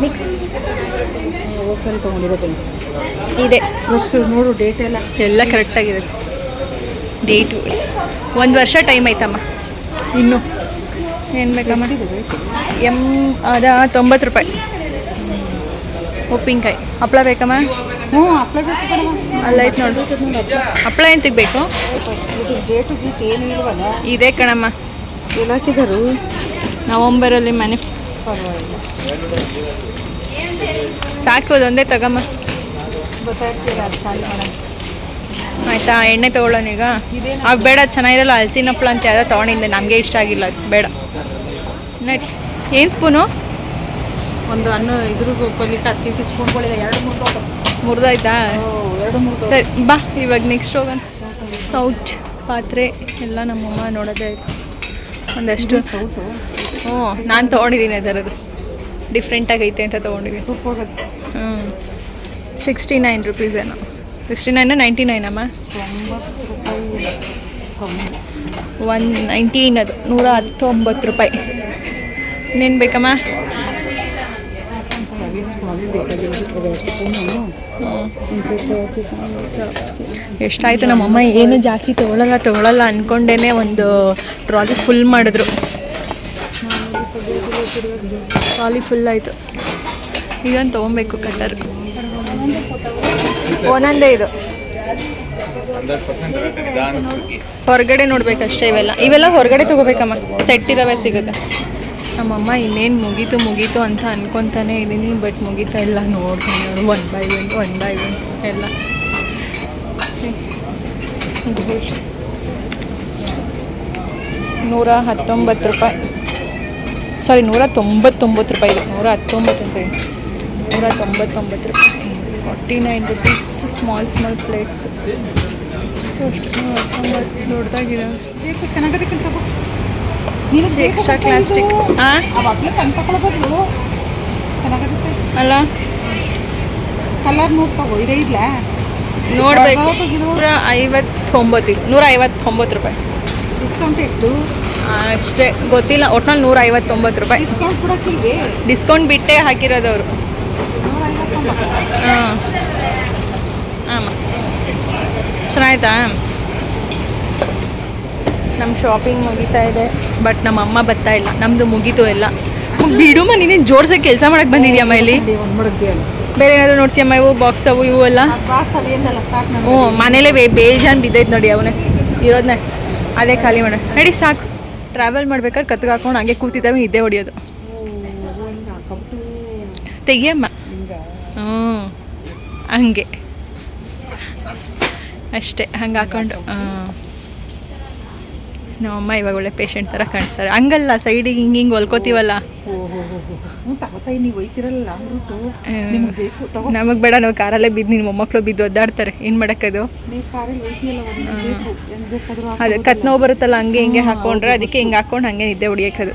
ಮಿಕ್ಸ್ ಹೊಸಲ್ಲಿ ತೊಗೊಂಡಿರೋದು. ಇದೆ. ಅಷ್ಟು ನೋಡು ಡೇಟ್ ಎಲ್ಲ. ಎಲ್ಲ ಕರೆಕ್ಟಾಗಿದೆ ಡೇಟು ಒಂದು ವರ್ಷ ಟೈಮ್ ಆಯ್ತಮ್ಮ. ಇನ್ನು. ಏನು ಬೇಕಮ್ಮ ಎಂ ಅದ ತೊಂಬತ್ತು ರೂಪಾಯಿ. ಉಪ್ಪಿನಕಾಯಿ. ಹಪ್ಪಳ ಬೇಕಮ್ಮ? ಹ್ಞೂ ಹಪ್ಪಳ ಅಲ್ಲ ಐತೆ ನೋಡು. ಹಪ್ಪಳ ಏನು ಬೇಕು ಇದು ಡೇಟು ಏನು ಇಲ್ವಲ್ಲ? ಇದೇ ಕಣಮ್ಮ. ನವಂಬರಲ್ಲಿ ಮನೆ ಸಾಕು ಅದೊಂದೇ ತಗಮ್ಮ ಆಯ್ತಾ ಎಣ್ಣೆ ತಗೊಳ್ಳೋಣ ಈಗ. ಆಗ ಬೇಡ ಚೆನ್ನಾಗಿರಲ್ಲ ಹಲಸಿನ ಹಪ್ಪಳ ಅಂತ ಯಾವ್ದೋ ತೊಗೊಂಡಿದ್ದೆ ನಮಗೆ ಇಷ್ಟ ಆಗಿಲ್ಲ ಅದು ಬೇಡ. ನಡಿ ಏನು ಸ್ಪೂನು? ಒಂದು ಅನ್ನ ಇದ್ರ ಪಲ್ಲಿಕ್ಕೆ ಹತ್ತು ಕೆ ಸ್ಪೂನ್ಗಳಿಲ್ಲ ಎರಡು ಮೂರು. ಮುರಿದಾಯ್ತಾ? ಎರಡು ಮೂರು. ಸರಿ ಬಾ ಇವಾಗ ನೆಕ್ಸ್ಟ್ ಹೋಗೋಣ. ಸೌಟ್ ಪಾತ್ರೆ ಎಲ್ಲ ನಮ್ಮಮ್ಮ ನೋಡೋದೇ ಆಯ್ತು ಒಂದಷ್ಟು ಸೌಟು ಹ್ಞೂ ನಾನು ತೊಗೊಂಡಿದ್ದೀನಿ ಅದರದ್ದು. ಡಿಫ್ರೆಂಟ್ ಆಗೈತೆ ಅಂತ ತೊಗೊಂಡಿದ್ದೀನಿ ಹ್ಞೂ ಸಿಕ್ಸ್ಟಿ ನೈನ್ ರುಪೀಸ್ ಏನೋ. ಸಿಕ್ಸ್ಟಿ ನೈನ್ ನೈಂಟಿ ನೈನ್ ಅಮ್ಮ? ಒನ್ ನೈಂಟೀನ್ ಅದು. ನೂರ ಹತ್ತೊಂಬತ್ತು ರೂಪಾಯಿ. ಇನ್ನೇನು ಬೇಕಮ್ಮ? ಎಷ್ಟಾಯಿತು ನಮ್ಮಮ್ಮ? ಏನು ಜಾಸ್ತಿ ತೊಗೊಳಲ್ಲ ತೊಗೊಳಲ್ಲ ಅಂದ್ಕೊಂಡೇ ಒಂದು ಟ್ರಾಲಿ ಫುಲ್ ಮಾಡಿದ್ರು. ಟ್ರಾಲಿ ಫುಲ್ ಆಯಿತು. ಈಗ ತೊಗೊಬೇಕು ಕಟ್ಟರ್ ಒಂದೊಂದೇ ಇದು. ಹೊರಗಡೆ ನೋಡ್ಬೇಕಷ್ಟೇ ಇವೆಲ್ಲ. ಇವೆಲ್ಲ ಹೊರಗಡೆ ತಗೋಬೇಕಮ್ಮ. ಸೆಟ್ ಇರವೆ ಸಿಗುತ್ತೆ. ನಮ್ಮಮ್ಮ ಇನ್ನೇನು ಮುಗೀತು ಮುಗೀತು ಅಂತ ಅನ್ಕೊತಾನೆ ಇದ್ದೀನಿ ಬಟ್ ಮುಗೀತಾ ಇಲ್ಲ. ನೋಡ್ತೀನಿ ನೋಡು one by one one by one ಎಲ್ಲ. ನೂರ ಹತ್ತೊಂಬತ್ತು ರೂಪಾಯಿ. ಸಾರಿ ನೂರ ತೊಂಬತ್ತೊಂಬತ್ತು ರೂಪಾಯಿ ಇದೆ. ನೂರ ಹತ್ತೊಂಬತ್ತು ಅಂತ ಇದೆ. ನೂರ ತೊಂಬತ್ತೊಂಬತ್ತು ರೂಪಾಯಿ. Forty nine rupees small small plates ಅಷ್ಟು. ದೊಡ್ಡದಾಗಿದೆ. ಎಕ್ಸ್ಟ್ರಾ ಪ್ಲಾಸ್ಟಿಕ್ ಅಲ್ಲ? ಕಲರ್ ಇದೇ ಇಲ್ಲ ನೋಡಬೇಕು. ನೂರ ಐವತ್ತೊಂಬತ್ತು. ನೂರ ಐವತ್ತೊಂಬತ್ತು ರೂಪಾಯಿ. ಡಿಸ್ಕೌಂಟ್ ಎಷ್ಟು ಅಷ್ಟೇ ಗೊತ್ತಿಲ್ಲ. ಒಟ್ನಲ್ಲಿ ನೂರ ಐವತ್ತೊಂಬತ್ತು ರೂಪಾಯಿ ಡಿಸ್ಕೌಂಟ್ ಬಿಟ್ಟೆ ಹಾಕಿರೋದು ಅವರು. ಹಾಂ. ಆಮ. ಚೆನ್ನಾಯ್ತಾ? ನಮ್ಮ ಶಾಪಿಂಗ್ ಮುಗೀತಾ ಇದೆ. ಬಟ್ ನಮ್ಮ ಅಮ್ಮ ಬರ್ತಾ ಇಲ್ಲ. ನಮ್ಮದು ಮುಗೀತು ಎಲ್ಲ. ಬಿಡುಮ್ಮ ನೀನೇನು ಜೋಡ್ಸಕ್ಕೆ ಕೆಲಸ ಮಾಡಕ್ಕೆ ಬಂದಿದ್ಯಮ್ಮ ಇಲ್ಲಿ? ಬೇರೆ ಏನಾದರೂ ನೋಡ್ತೀಯಮ್ಮ ಇವು ಬಾಕ್ಸ್ ಅವು ಇವು ಎಲ್ಲ? ಹ್ಞೂ ಮನೇಲೇ ಬೇಜಾನ್ ಬಿದ್ದೈತೆ ನೋಡಿ ಅವನೇ. ಇರೋದನ್ನೇ ಅದೇ ಖಾಲಿ ಮಾಡೋಣ. ನಡಿ ಸಾಕು. ಟ್ರಾವೆಲ್ ಮಾಡ್ಬೇಕಾದ್ರೆ ಕತ್ಗೆ ಹಾಕೊಂಡು ಹಂಗೆ ಕೂತಿದ್ದಾವೆ ಇದ್ದೇ ಹೊಡಿಯೋದು. ತೆಗಿಯಮ್ಮ. ಹ್ಞೂ ಹಂಗೆ. ಅಷ್ಟೇ, ಹಂಗೆ ಹಾಕೊಂಡು ಹಾಂ ನಮ್ಮಮ್ಮ ಇವಾಗ ಒಳ್ಳೆ ಪೇಷಂಟ್ ಥರ ಕಾಣಿಸ್ತಾರೆ. ಹಂಗಲ್ಲ ಸೈಡಿಗೆ ಹಿಂಗೆ ಹಿಂಗೆ ಹೊಲ್ಕೋತೀವಲ್ಲ? ನಮಗ್ ಬೇಡ ನಾವು ಕಾರಲ್ಲೇ ಬಿದ್ದು ನಿಮ್ಮ ಮೊಮ್ಮಕ್ಕಳು ಬಿದ್ದು ಒದ್ದಾಡ್ತಾರೆ. ಏನು ಮಾಡೋಕ್ಕದು? ಅದು. ಕತ್ ನೋವು ಬರುತ್ತಲ್ಲ ಹಂಗೆ ಹಿಂಗೆ ಹಾಕೊಂಡ್ರೆ ಅದಕ್ಕೆ ಹಿಂಗೆ ಹಾಕೊಂಡು ಹಂಗೆ ನಿದ್ದೆ ಹೊಡಿಯೋಕ್ಕದು.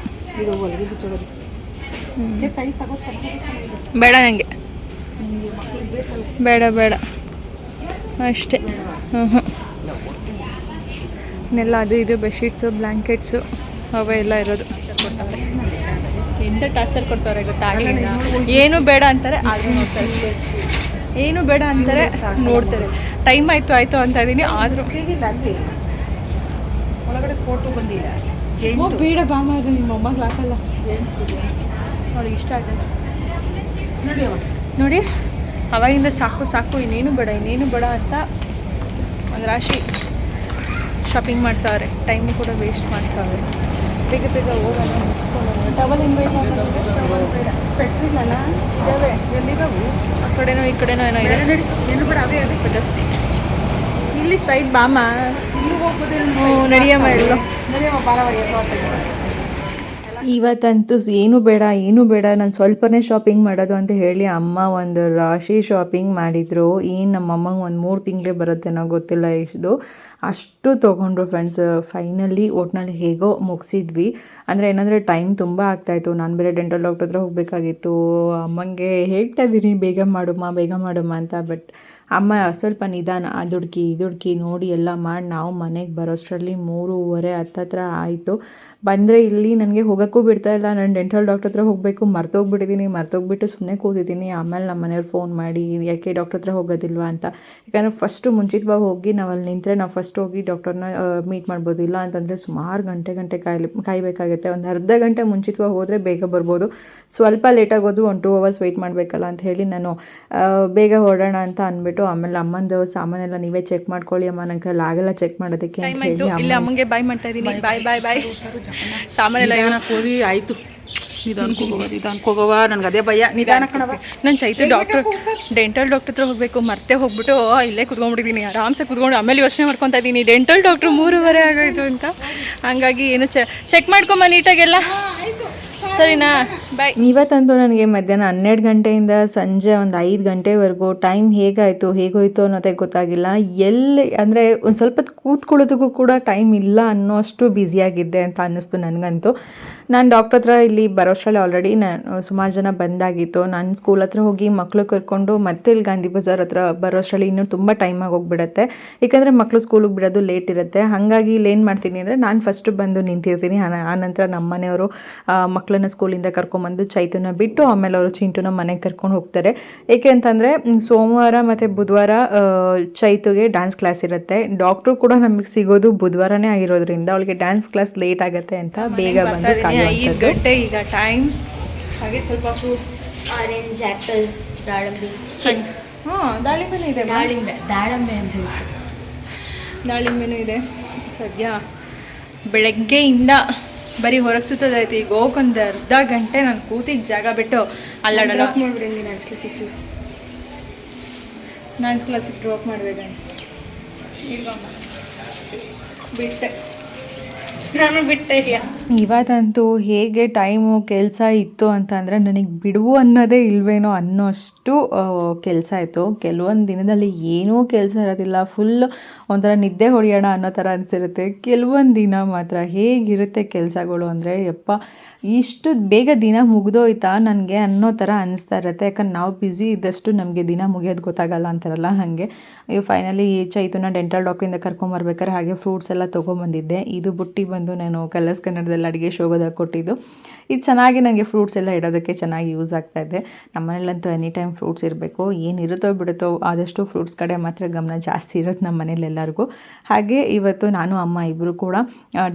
ಬೇಡ ನನಗೆ ಬೇಕಲ್ಲ. ಬೇಡ ಬೇಡ. ಅಷ್ಟೇ. ಹ್ಞೂ ಹ್ಞೂ ಇನ್ನೆಲ್ಲ ಅದು ಇದು ಬೆಡ್ಶೀಟ್ಸು ಬ್ಲ್ಯಾಂಕೆಟ್ಸು ಅವೆಲ್ಲ ಎಲ್ಲ ಇರೋದು. ಎಂತ ಟಾರ್ಚರ್ ಕೊಡ್ತಾರೆ ಗೊತ್ತಾಗಲಿಲ್ಲ ಏನು ಬೇಡ ಅಂತಾರೆ ಏನು ಬೇಡ ಅಂತಾರೆ ನೋಡ್ತಾರೆ. ಟೈಮ್ ಆಯಿತು ಆಯಿತು ಅಂತ ಇದ್ದೀನಿ. ಆದರೂ ಒಳಗಡೆ ಫೋಟೋ ಬಂದಿಲ್ಲ. ಜೈಂಟು ಬೇಡ ಬಾಮ ಅದು ನಿಮ್ಮ ಅಮ್ಮಗೆ ಹಾಕಲ್ಲ. ಅವ್ರಿಗೆ ಇಷ್ಟ ಆಗಲ್ಲ. ನೋಡಿ ಅವ. ನೋಡಿ ಅವಾಗಿಂದ ಸಾಕು ಸಾಕು ಇನ್ನೇನು ಬೇಡ ಇನ್ನೇನು ಬೇಡ ಅಂತ ಒಂದು ರಾಶಿ. ಶಾಪಿಂಗ್ ಮಾಡ್ತಾವ್ರೆ ಟೈಮ್ ಕೂಡ ವೇಸ್ಟ್ ಮಾಡ್ತಾವ್ರೆ ಬೇಗ ಬೇಗ ಹೋಗೋಣ ಟವಲ್ ಇನ್ವೈಟ್ ಬೇಡ ಎಲ್ಲಿದಾವು? ಆ ಕಡೆನೋ ಈ ಕಡೆನೋ ಏನೋ ಇದೆ. ನಡಿ ಏನು ಬೇಡ ಅವೇ ಹಾಸ್ಪಿಟಲ್ಸ್ ಇಲ್ಲಿ ಸ್ಟ್ರೈಟ್ ಬಾಮ. ಇಲ್ಲಿ ಹೋಗ್ಬೋದೇ ಹ್ಞೂ ನಡಿಯಮ್ಮ ಎಲ್ಲೋ. ನಡೆಯಮ್ಮ ಬಾರವಾಗಿ ಇವತ್ತಂತೂ ಏನು ಬೇಡ ಏನು ಬೇಡ. ನಾನು ಸ್ವಲ್ಪನೇ ಶಾಪಿಂಗ್ ಮಾಡೋದು ಅಂತ ಹೇಳಿ ಅಮ್ಮ ಒಂದು ರಾಶಿ ಶಾಪಿಂಗ್ ಮಾಡಿದರು. ಏನು ನಮ್ಮ ಅಮ್ಮಂಗೆ ಒಂದು ಮೂರು ತಿಂಗಳೇ ಬರುತ್ತೇನೋ ಗೊತ್ತಿಲ್ಲ ಎಷ್ಟು. ಅಷ್ಟು ತೊಗೊಂಡ್ರು ಫ್ರೆಂಡ್ಸ್ ಫೈನಲಿ ಒಟ್ನಲ್ಲಿ ಹೇಗೋ ಮುಗಿಸಿದ್ವಿ. ಅಂದರೆ ಏನಂದರೆ ಟೈಮ್ ತುಂಬ ಆಗ್ತಾಯಿತ್ತು ನಾನು ಬೇರೆ ಡೆಂಟಲ್ ಡಾಕ್ಟರ್ ಹತ್ರ ಹೋಗಬೇಕಾಗಿತ್ತು. ಅಮ್ಮಂಗೆ ಹೇಳ್ತಾ ಇದ್ದೀನಿ, ಬೇಗ ಮಾಡುಮ್ಮ ಬೇಗ ಮಾಡುಮ್ಮ ಅಂತ. ಬಟ್ ಅಮ್ಮ ಸ್ವಲ್ಪ ನಿಧಾನ ದುಡುಕಿ ಇದು ಹುಡ್ಕಿ ನೋಡಿ ಎಲ್ಲ ಮಾಡಿ, ನಾವು ಮನೆಗೆ ಬರೋಷ್ಟರಲ್ಲಿ ಮೂರುವರೆ ಹತ್ತತ್ರ ಆಯಿತು. ಬಂದರೆ ಇಲ್ಲಿ ನನಗೆ ಹೋಗೋಕ್ಕೆ ಹೋಗೋಕ್ಕೂ ಬಿಡ್ತಾ ಇಲ್ಲ. ನಾನು ಡೆಂಟಲ್ ಡಾಕ್ಟರ್ ಹತ್ರ ಹೋಗಬೇಕು ಮರ್ತೋಗ್ಬಿಟ್ಟಿದ್ದೀನಿ ಮರ್ತೋಗ್ಬಿಟ್ಟು ಸುಮ್ಮನೆ ಕೂತಿದ್ದೀನಿ. ಆಮೇಲೆ ನಮ್ಮ ಮನೆಯವ್ರು ಫೋನ್ ಮಾಡಿ, ಯಾಕೆ ಡಾಕ್ಟರ್ ಹತ್ರ ಹೋಗೋದಿಲ್ವಾ ಅಂತ. ಯಾಕಂದರೆ ಫಸ್ಟು ಮುಂಚಿತವಾಗಿ ಹೋಗಿ ನಾವು ಅಲ್ಲಿ ನಿಂತರೆ ನಾವು ಫಸ್ಟ್ ಹೋಗಿ ಡಾಕ್ಟರ್ನ ಮೀಟ್ ಮಾಡ್ಬೋದು. ಇಲ್ಲ ಅಂತಂದರೆ ಸುಮಾರು ಗಂಟೆ ಗಂಟೆ ಕಾಯ್ಲಿ ಕಾಯಬೇಕಾಗುತ್ತೆ. ಒಂದು ಅರ್ಧ ಗಂಟೆ ಮುಂಚಿತವಾಗಿ ಹೋದರೆ ಬೇಗ ಬರ್ಬೋದು. ಸ್ವಲ್ಪ ಲೇಟಾಗಿ ಹೋದ್ರು ಒಂದು ಟೂ ಅವರ್ಸ್ ವೆಯ್ಟ್ ಮಾಡಬೇಕಲ್ಲ ಅಂತ ಹೇಳಿ ನಾನು ಆ, ಬೇಗ ಹೊರಡೋಣ ಅಂತ ಅಂದ್ಬಿಟ್ಟು ಆಮೇಲೆ ಅಮ್ಮಂದು ಸಾಮಾನೆಲ್ಲ ನೀವೇ ಚೆಕ್ ಮಾಡ್ಕೊಳ್ಳಿ ಅಮ್ಮ. ನಂಗೆ ಆಗಲ್ಲ ಚೆಕ್ ಮಾಡೋದಕ್ಕೆ ಅಂತ ಹೇಳಿ ಇಲ್ಲಿ ಅಮ್ಮಂಗೆ ಬಾಯ್ ಮಾಡ್ತಾ ಇದ್ದೀನಿ. ಬಾಯ್ ಬಾಯ್ ಬಾಯ್ ಸಾಮಾನೆಲ್ಲ ಹೋಗಿ ಆಯಿತು. ನಿಧಾನಕ್ಕೆ ಹೋಗವ ನಿಧಾನಕ್ಕೆ ಹೋಗವ. ನನಗೆ ಅದೇ ಭಯ. ನಿಧಾನ ಕಣವ ನಾನು ಚೈತ್ರ ಡಾಕ್ಟರ್ ಡೆಂಟಲ್ ಡಾಕ್ಟರ್ ಹತ್ರ ಹೋಗಬೇಕು ಮರ್ತೆ ಹೋಗ್ಬಿಟ್ಟು ಇಲ್ಲೇ ಕುತ್ಕೊಂಡ್ಬಿಟ್ಟಿದ್ದೀನಿ ಆರಾಮ್ಸೆ ಕುತ್ಕೊಂಡು ಆಮೇಲೆ ಯೋಚನೆ ಮಾಡ್ಕೊತಾ ಇದ್ದೀನಿ ಡೆಂಟಲ್ ಡಾಕ್ಟ್ರು ಮೂರುವರೆ ಆಗೋಯ್ತು ಅಂತ. ಹಂಗಾಗಿ ಏನು ಚೆಕ್ ಮಾಡ್ಕೊಂಬ ನೀಟಾಗೆಲ್ಲ ಸರಿನಾ? ಬಾಯ್ ಇವತ್ತಂತೂ ನನಗೆ ಮಧ್ಯಾಹ್ನ ಹನ್ನೆರಡು ಗಂಟೆಯಿಂದ ಸಂಜೆ ಒಂದು ಐದು ಗಂಟೆವರೆಗೂ ಟೈಮ್ ಹೇಗಾಯಿತು, ಹೇಗೋಯ್ತು ಅನ್ನೋದೇ ಗೊತ್ತಾಗಿಲ್ಲ. ಎಲ್ಲಿ ಅಂದರೆ ಒಂದು ಸ್ವಲ್ಪ ಕೂತ್ಕೊಳ್ಳೋದಕ್ಕೂ ಕೂಡ ಟೈಮ್ ಇಲ್ಲ ಅನ್ನೋ ಅಷ್ಟು ಬ್ಯುಸಿಯಾಗಿದ್ದೆ ಅಂತ ಅನ್ನಿಸ್ತು ನನಗಂತೂ. ನಾನು ಡಾಕ್ಟ್ರ್ ಹತ್ರ ಇಲ್ಲಿ ಬರೋಷ್ಟರಲ್ಲಿ ಆಲ್ರೆಡಿ ನಾನು ಸುಮಾರು ಜನ ಬಂದಾಗಿತ್ತು. ನಾನು ಸ್ಕೂಲ್ ಹತ್ರ ಹೋಗಿ ಮಕ್ಕಳು ಕರ್ಕೊಂಡು ಮತ್ತೆ ಇಲ್ಲಿ ಗಾಂಧಿ ಬಜಾರ್ ಹತ್ರ ಬರೋಷ್ಟರಲ್ಲಿ ಇನ್ನೂ ತುಂಬ ಟೈಮ್ ಆಗೋಗ್ಬಿಡುತ್ತೆ. ಏಕೆಂದರೆ ಮಕ್ಕಳು ಸ್ಕೂಲಿಗೆ ಬಿಡೋದು ಲೇಟ್ ಇರುತ್ತೆ. ಹಾಗಾಗಿ ಇಲ್ಲಿ ಏನು ಮಾಡ್ತೀನಿ ಅಂದರೆ ನಾನು ಫಸ್ಟು ಬಂದು ನಿಂತಿರ್ತೀನಿ. ಆನ- ಆನಂತರ ನಮ್ಮ ಮನೆಯವರು ಮಕ್ಕಳನ್ನ ಸ್ಕೂಲಿಂದ ಕರ್ಕೊಂಬಂದು ಚೈತನ್ಯ ಬಿಟ್ಟು ಆಮೇಲೆ ಅವರು ಚಿಂಟುನ ಮನೆಗೆ ಕರ್ಕೊಂಡು ಹೋಗ್ತಾರೆ. ಏಕೆ ಅಂತಂದರೆ ಸೋಮವಾರ ಮತ್ತು ಬುಧವಾರ ಚೈತುಗೆ ಡ್ಯಾನ್ಸ್ ಕ್ಲಾಸ್ ಇರುತ್ತೆ. ಡಾಕ್ಟ್ರು ಕೂಡ ನಮಗೆ ಸಿಗೋದು ಬುಧವಾರನೇ ಆಗಿರೋದ್ರಿಂದ ಅವಳಿಗೆ ಡ್ಯಾನ್ಸ್ ಕ್ಲಾಸ್ ಲೇಟ್ ಆಗುತ್ತೆ ಅಂತ ಬೇಗ ಬಂದು ಐದು. ಗಂಟೆ ಈಗ ಟೈಮ್ ಹಾಗೆ ಸ್ವಲ್ಪ ಫ್ರೂಟ್ಸ್ ಆರೆಂಜ್ ಆ್ಯಪಲ್ ದಾಳಿಂಬೆ. ಹಾಂ ದಾಳಿಂಬೆನೂ ಇದೆ ದಾಳಿಂಬೆ ದಾಳಿಂಬೆ ಅಂತ ದಾಳಿಂಬೆನೂ ಇದೆ. ಸದ್ಯ ಬೆಳಗ್ಗೆಯಿಂದ ಬರೀ ಹೊರಗೆ ಸುತ್ತೋದಾಯ್ತು ಈಗ ಹೋಗೊಂದು ಅರ್ಧ ಗಂಟೆ ನಾನು ಕೂತಿದ್ದ ಜಾಗ ಬಿಟ್ಟು ಅಲ್ಲಾಡಲ್ಲ ಡ್ಯಾನ್ಸ್ ಕ್ಲಾಸಿಗೆ ಡ್ಯಾನ್ಸ್ ಕ್ಲಾಸಿಗೆ ಡ್ರಾಪ್ ಮಾಡಬೇಕಂತ ಬಿಟ್ಟೆ. ನಾನು ಬಿಟ್ಟೆ ಇಲ್ಲ ಇವತ್ತಂತೂ ಹೇಗೆ ಟೈಮು ಕೆಲಸ ಇತ್ತು ಅಂತಂದರೆ ನನಗೆ ಬಿಡುವು ಅನ್ನೋದೇ ಇಲ್ವೇನೋ ಅನ್ನೋಷ್ಟು ಕೆಲಸ ಇತ್ತು ಕೆಲವೊಂದು ದಿನದಲ್ಲಿ ಏನೂ ಕೆಲಸ ಇರೋದಿಲ್ಲ. ಫುಲ್ ಒಂಥರ ನಿದ್ದೆ ಹೊಡೆಯೋಣ ಅನ್ನೋ ಥರ ಅನಿಸಿರುತ್ತೆ. ಕೆಲವೊಂದು ದಿನ ಮಾತ್ರ ಹೇಗಿರುತ್ತೆ ಕೆಲಸಗಳು ಅಂದರೆ, ಯಪ್ಪ ಇಷ್ಟು ಬೇಗ ದಿನ ಮುಗಿದೋಯ್ತಾ ನನಗೆ ಅನ್ನೋ ಥರ ಅನಿಸ್ತಾ ಇರುತ್ತೆ. ಯಾಕಂದ್ರೆ ನಾವು ಬ್ಯುಸಿ ಇದ್ದಷ್ಟು ನಮಗೆ ದಿನ ಮುಗಿಯೋದು ಗೊತ್ತಾಗಲ್ಲ ಅಂತಾರಲ್ಲ ಹಾಗೆ. ಈ ಫೈನಲಿ ಚೈತನ್ಯ ಡೆಂಟಲ್ ಡಾಕ್ಟ್ರಿಂದ ಕರ್ಕೊಂಬರ್ಬೇಕಾದ್ರೆ ಹಾಗೆ ಫ್ರೂಟ್ಸ್ ಎಲ್ಲ ತೊಗೊಂಬಂದಿದ್ದೆ. ಇದು ಬುಟ್ಟಿ ಬಂದು ನಾನು ಕಲರ್ಸ್ ಕನ್ನಡದಲ್ಲಿ ಅಡುಗೆ ಶೋಗೋದಾಗ ಕೊಟ್ಟಿದ್ದು. ಇದು ಚೆನ್ನಾಗಿ ನನಗೆ ಫ್ರೂಟ್ಸ್ ಎಲ್ಲ ಇಡೋದಕ್ಕೆ ಚೆನ್ನಾಗಿ ಯೂಸ್ ಆಗ್ತಾ ಇದೆ. ನಮ್ಮನೇಲಂತೂ ಎನಿ ಟೈಮ್ ಫ್ರೂಟ್ಸ್ ಇರಬೇಕು. ಏನಿರುತ್ತೋ ಬಿಡುತ್ತೋ ಆದಷ್ಟು ಫ್ರೂಟ್ಸ್ ಕಡೆ ಮಾತ್ರ ಗಮನ ಜಾಸ್ತಿ ಇರುತ್ತೆ ನಮ್ಮ ಮನೇಲಿ ಎಲ್ಲರಿಗೂ. ಹಾಗೆ ಇವತ್ತು ನಾನು ಅಮ್ಮ ಇಬ್ಬರು ಕೂಡ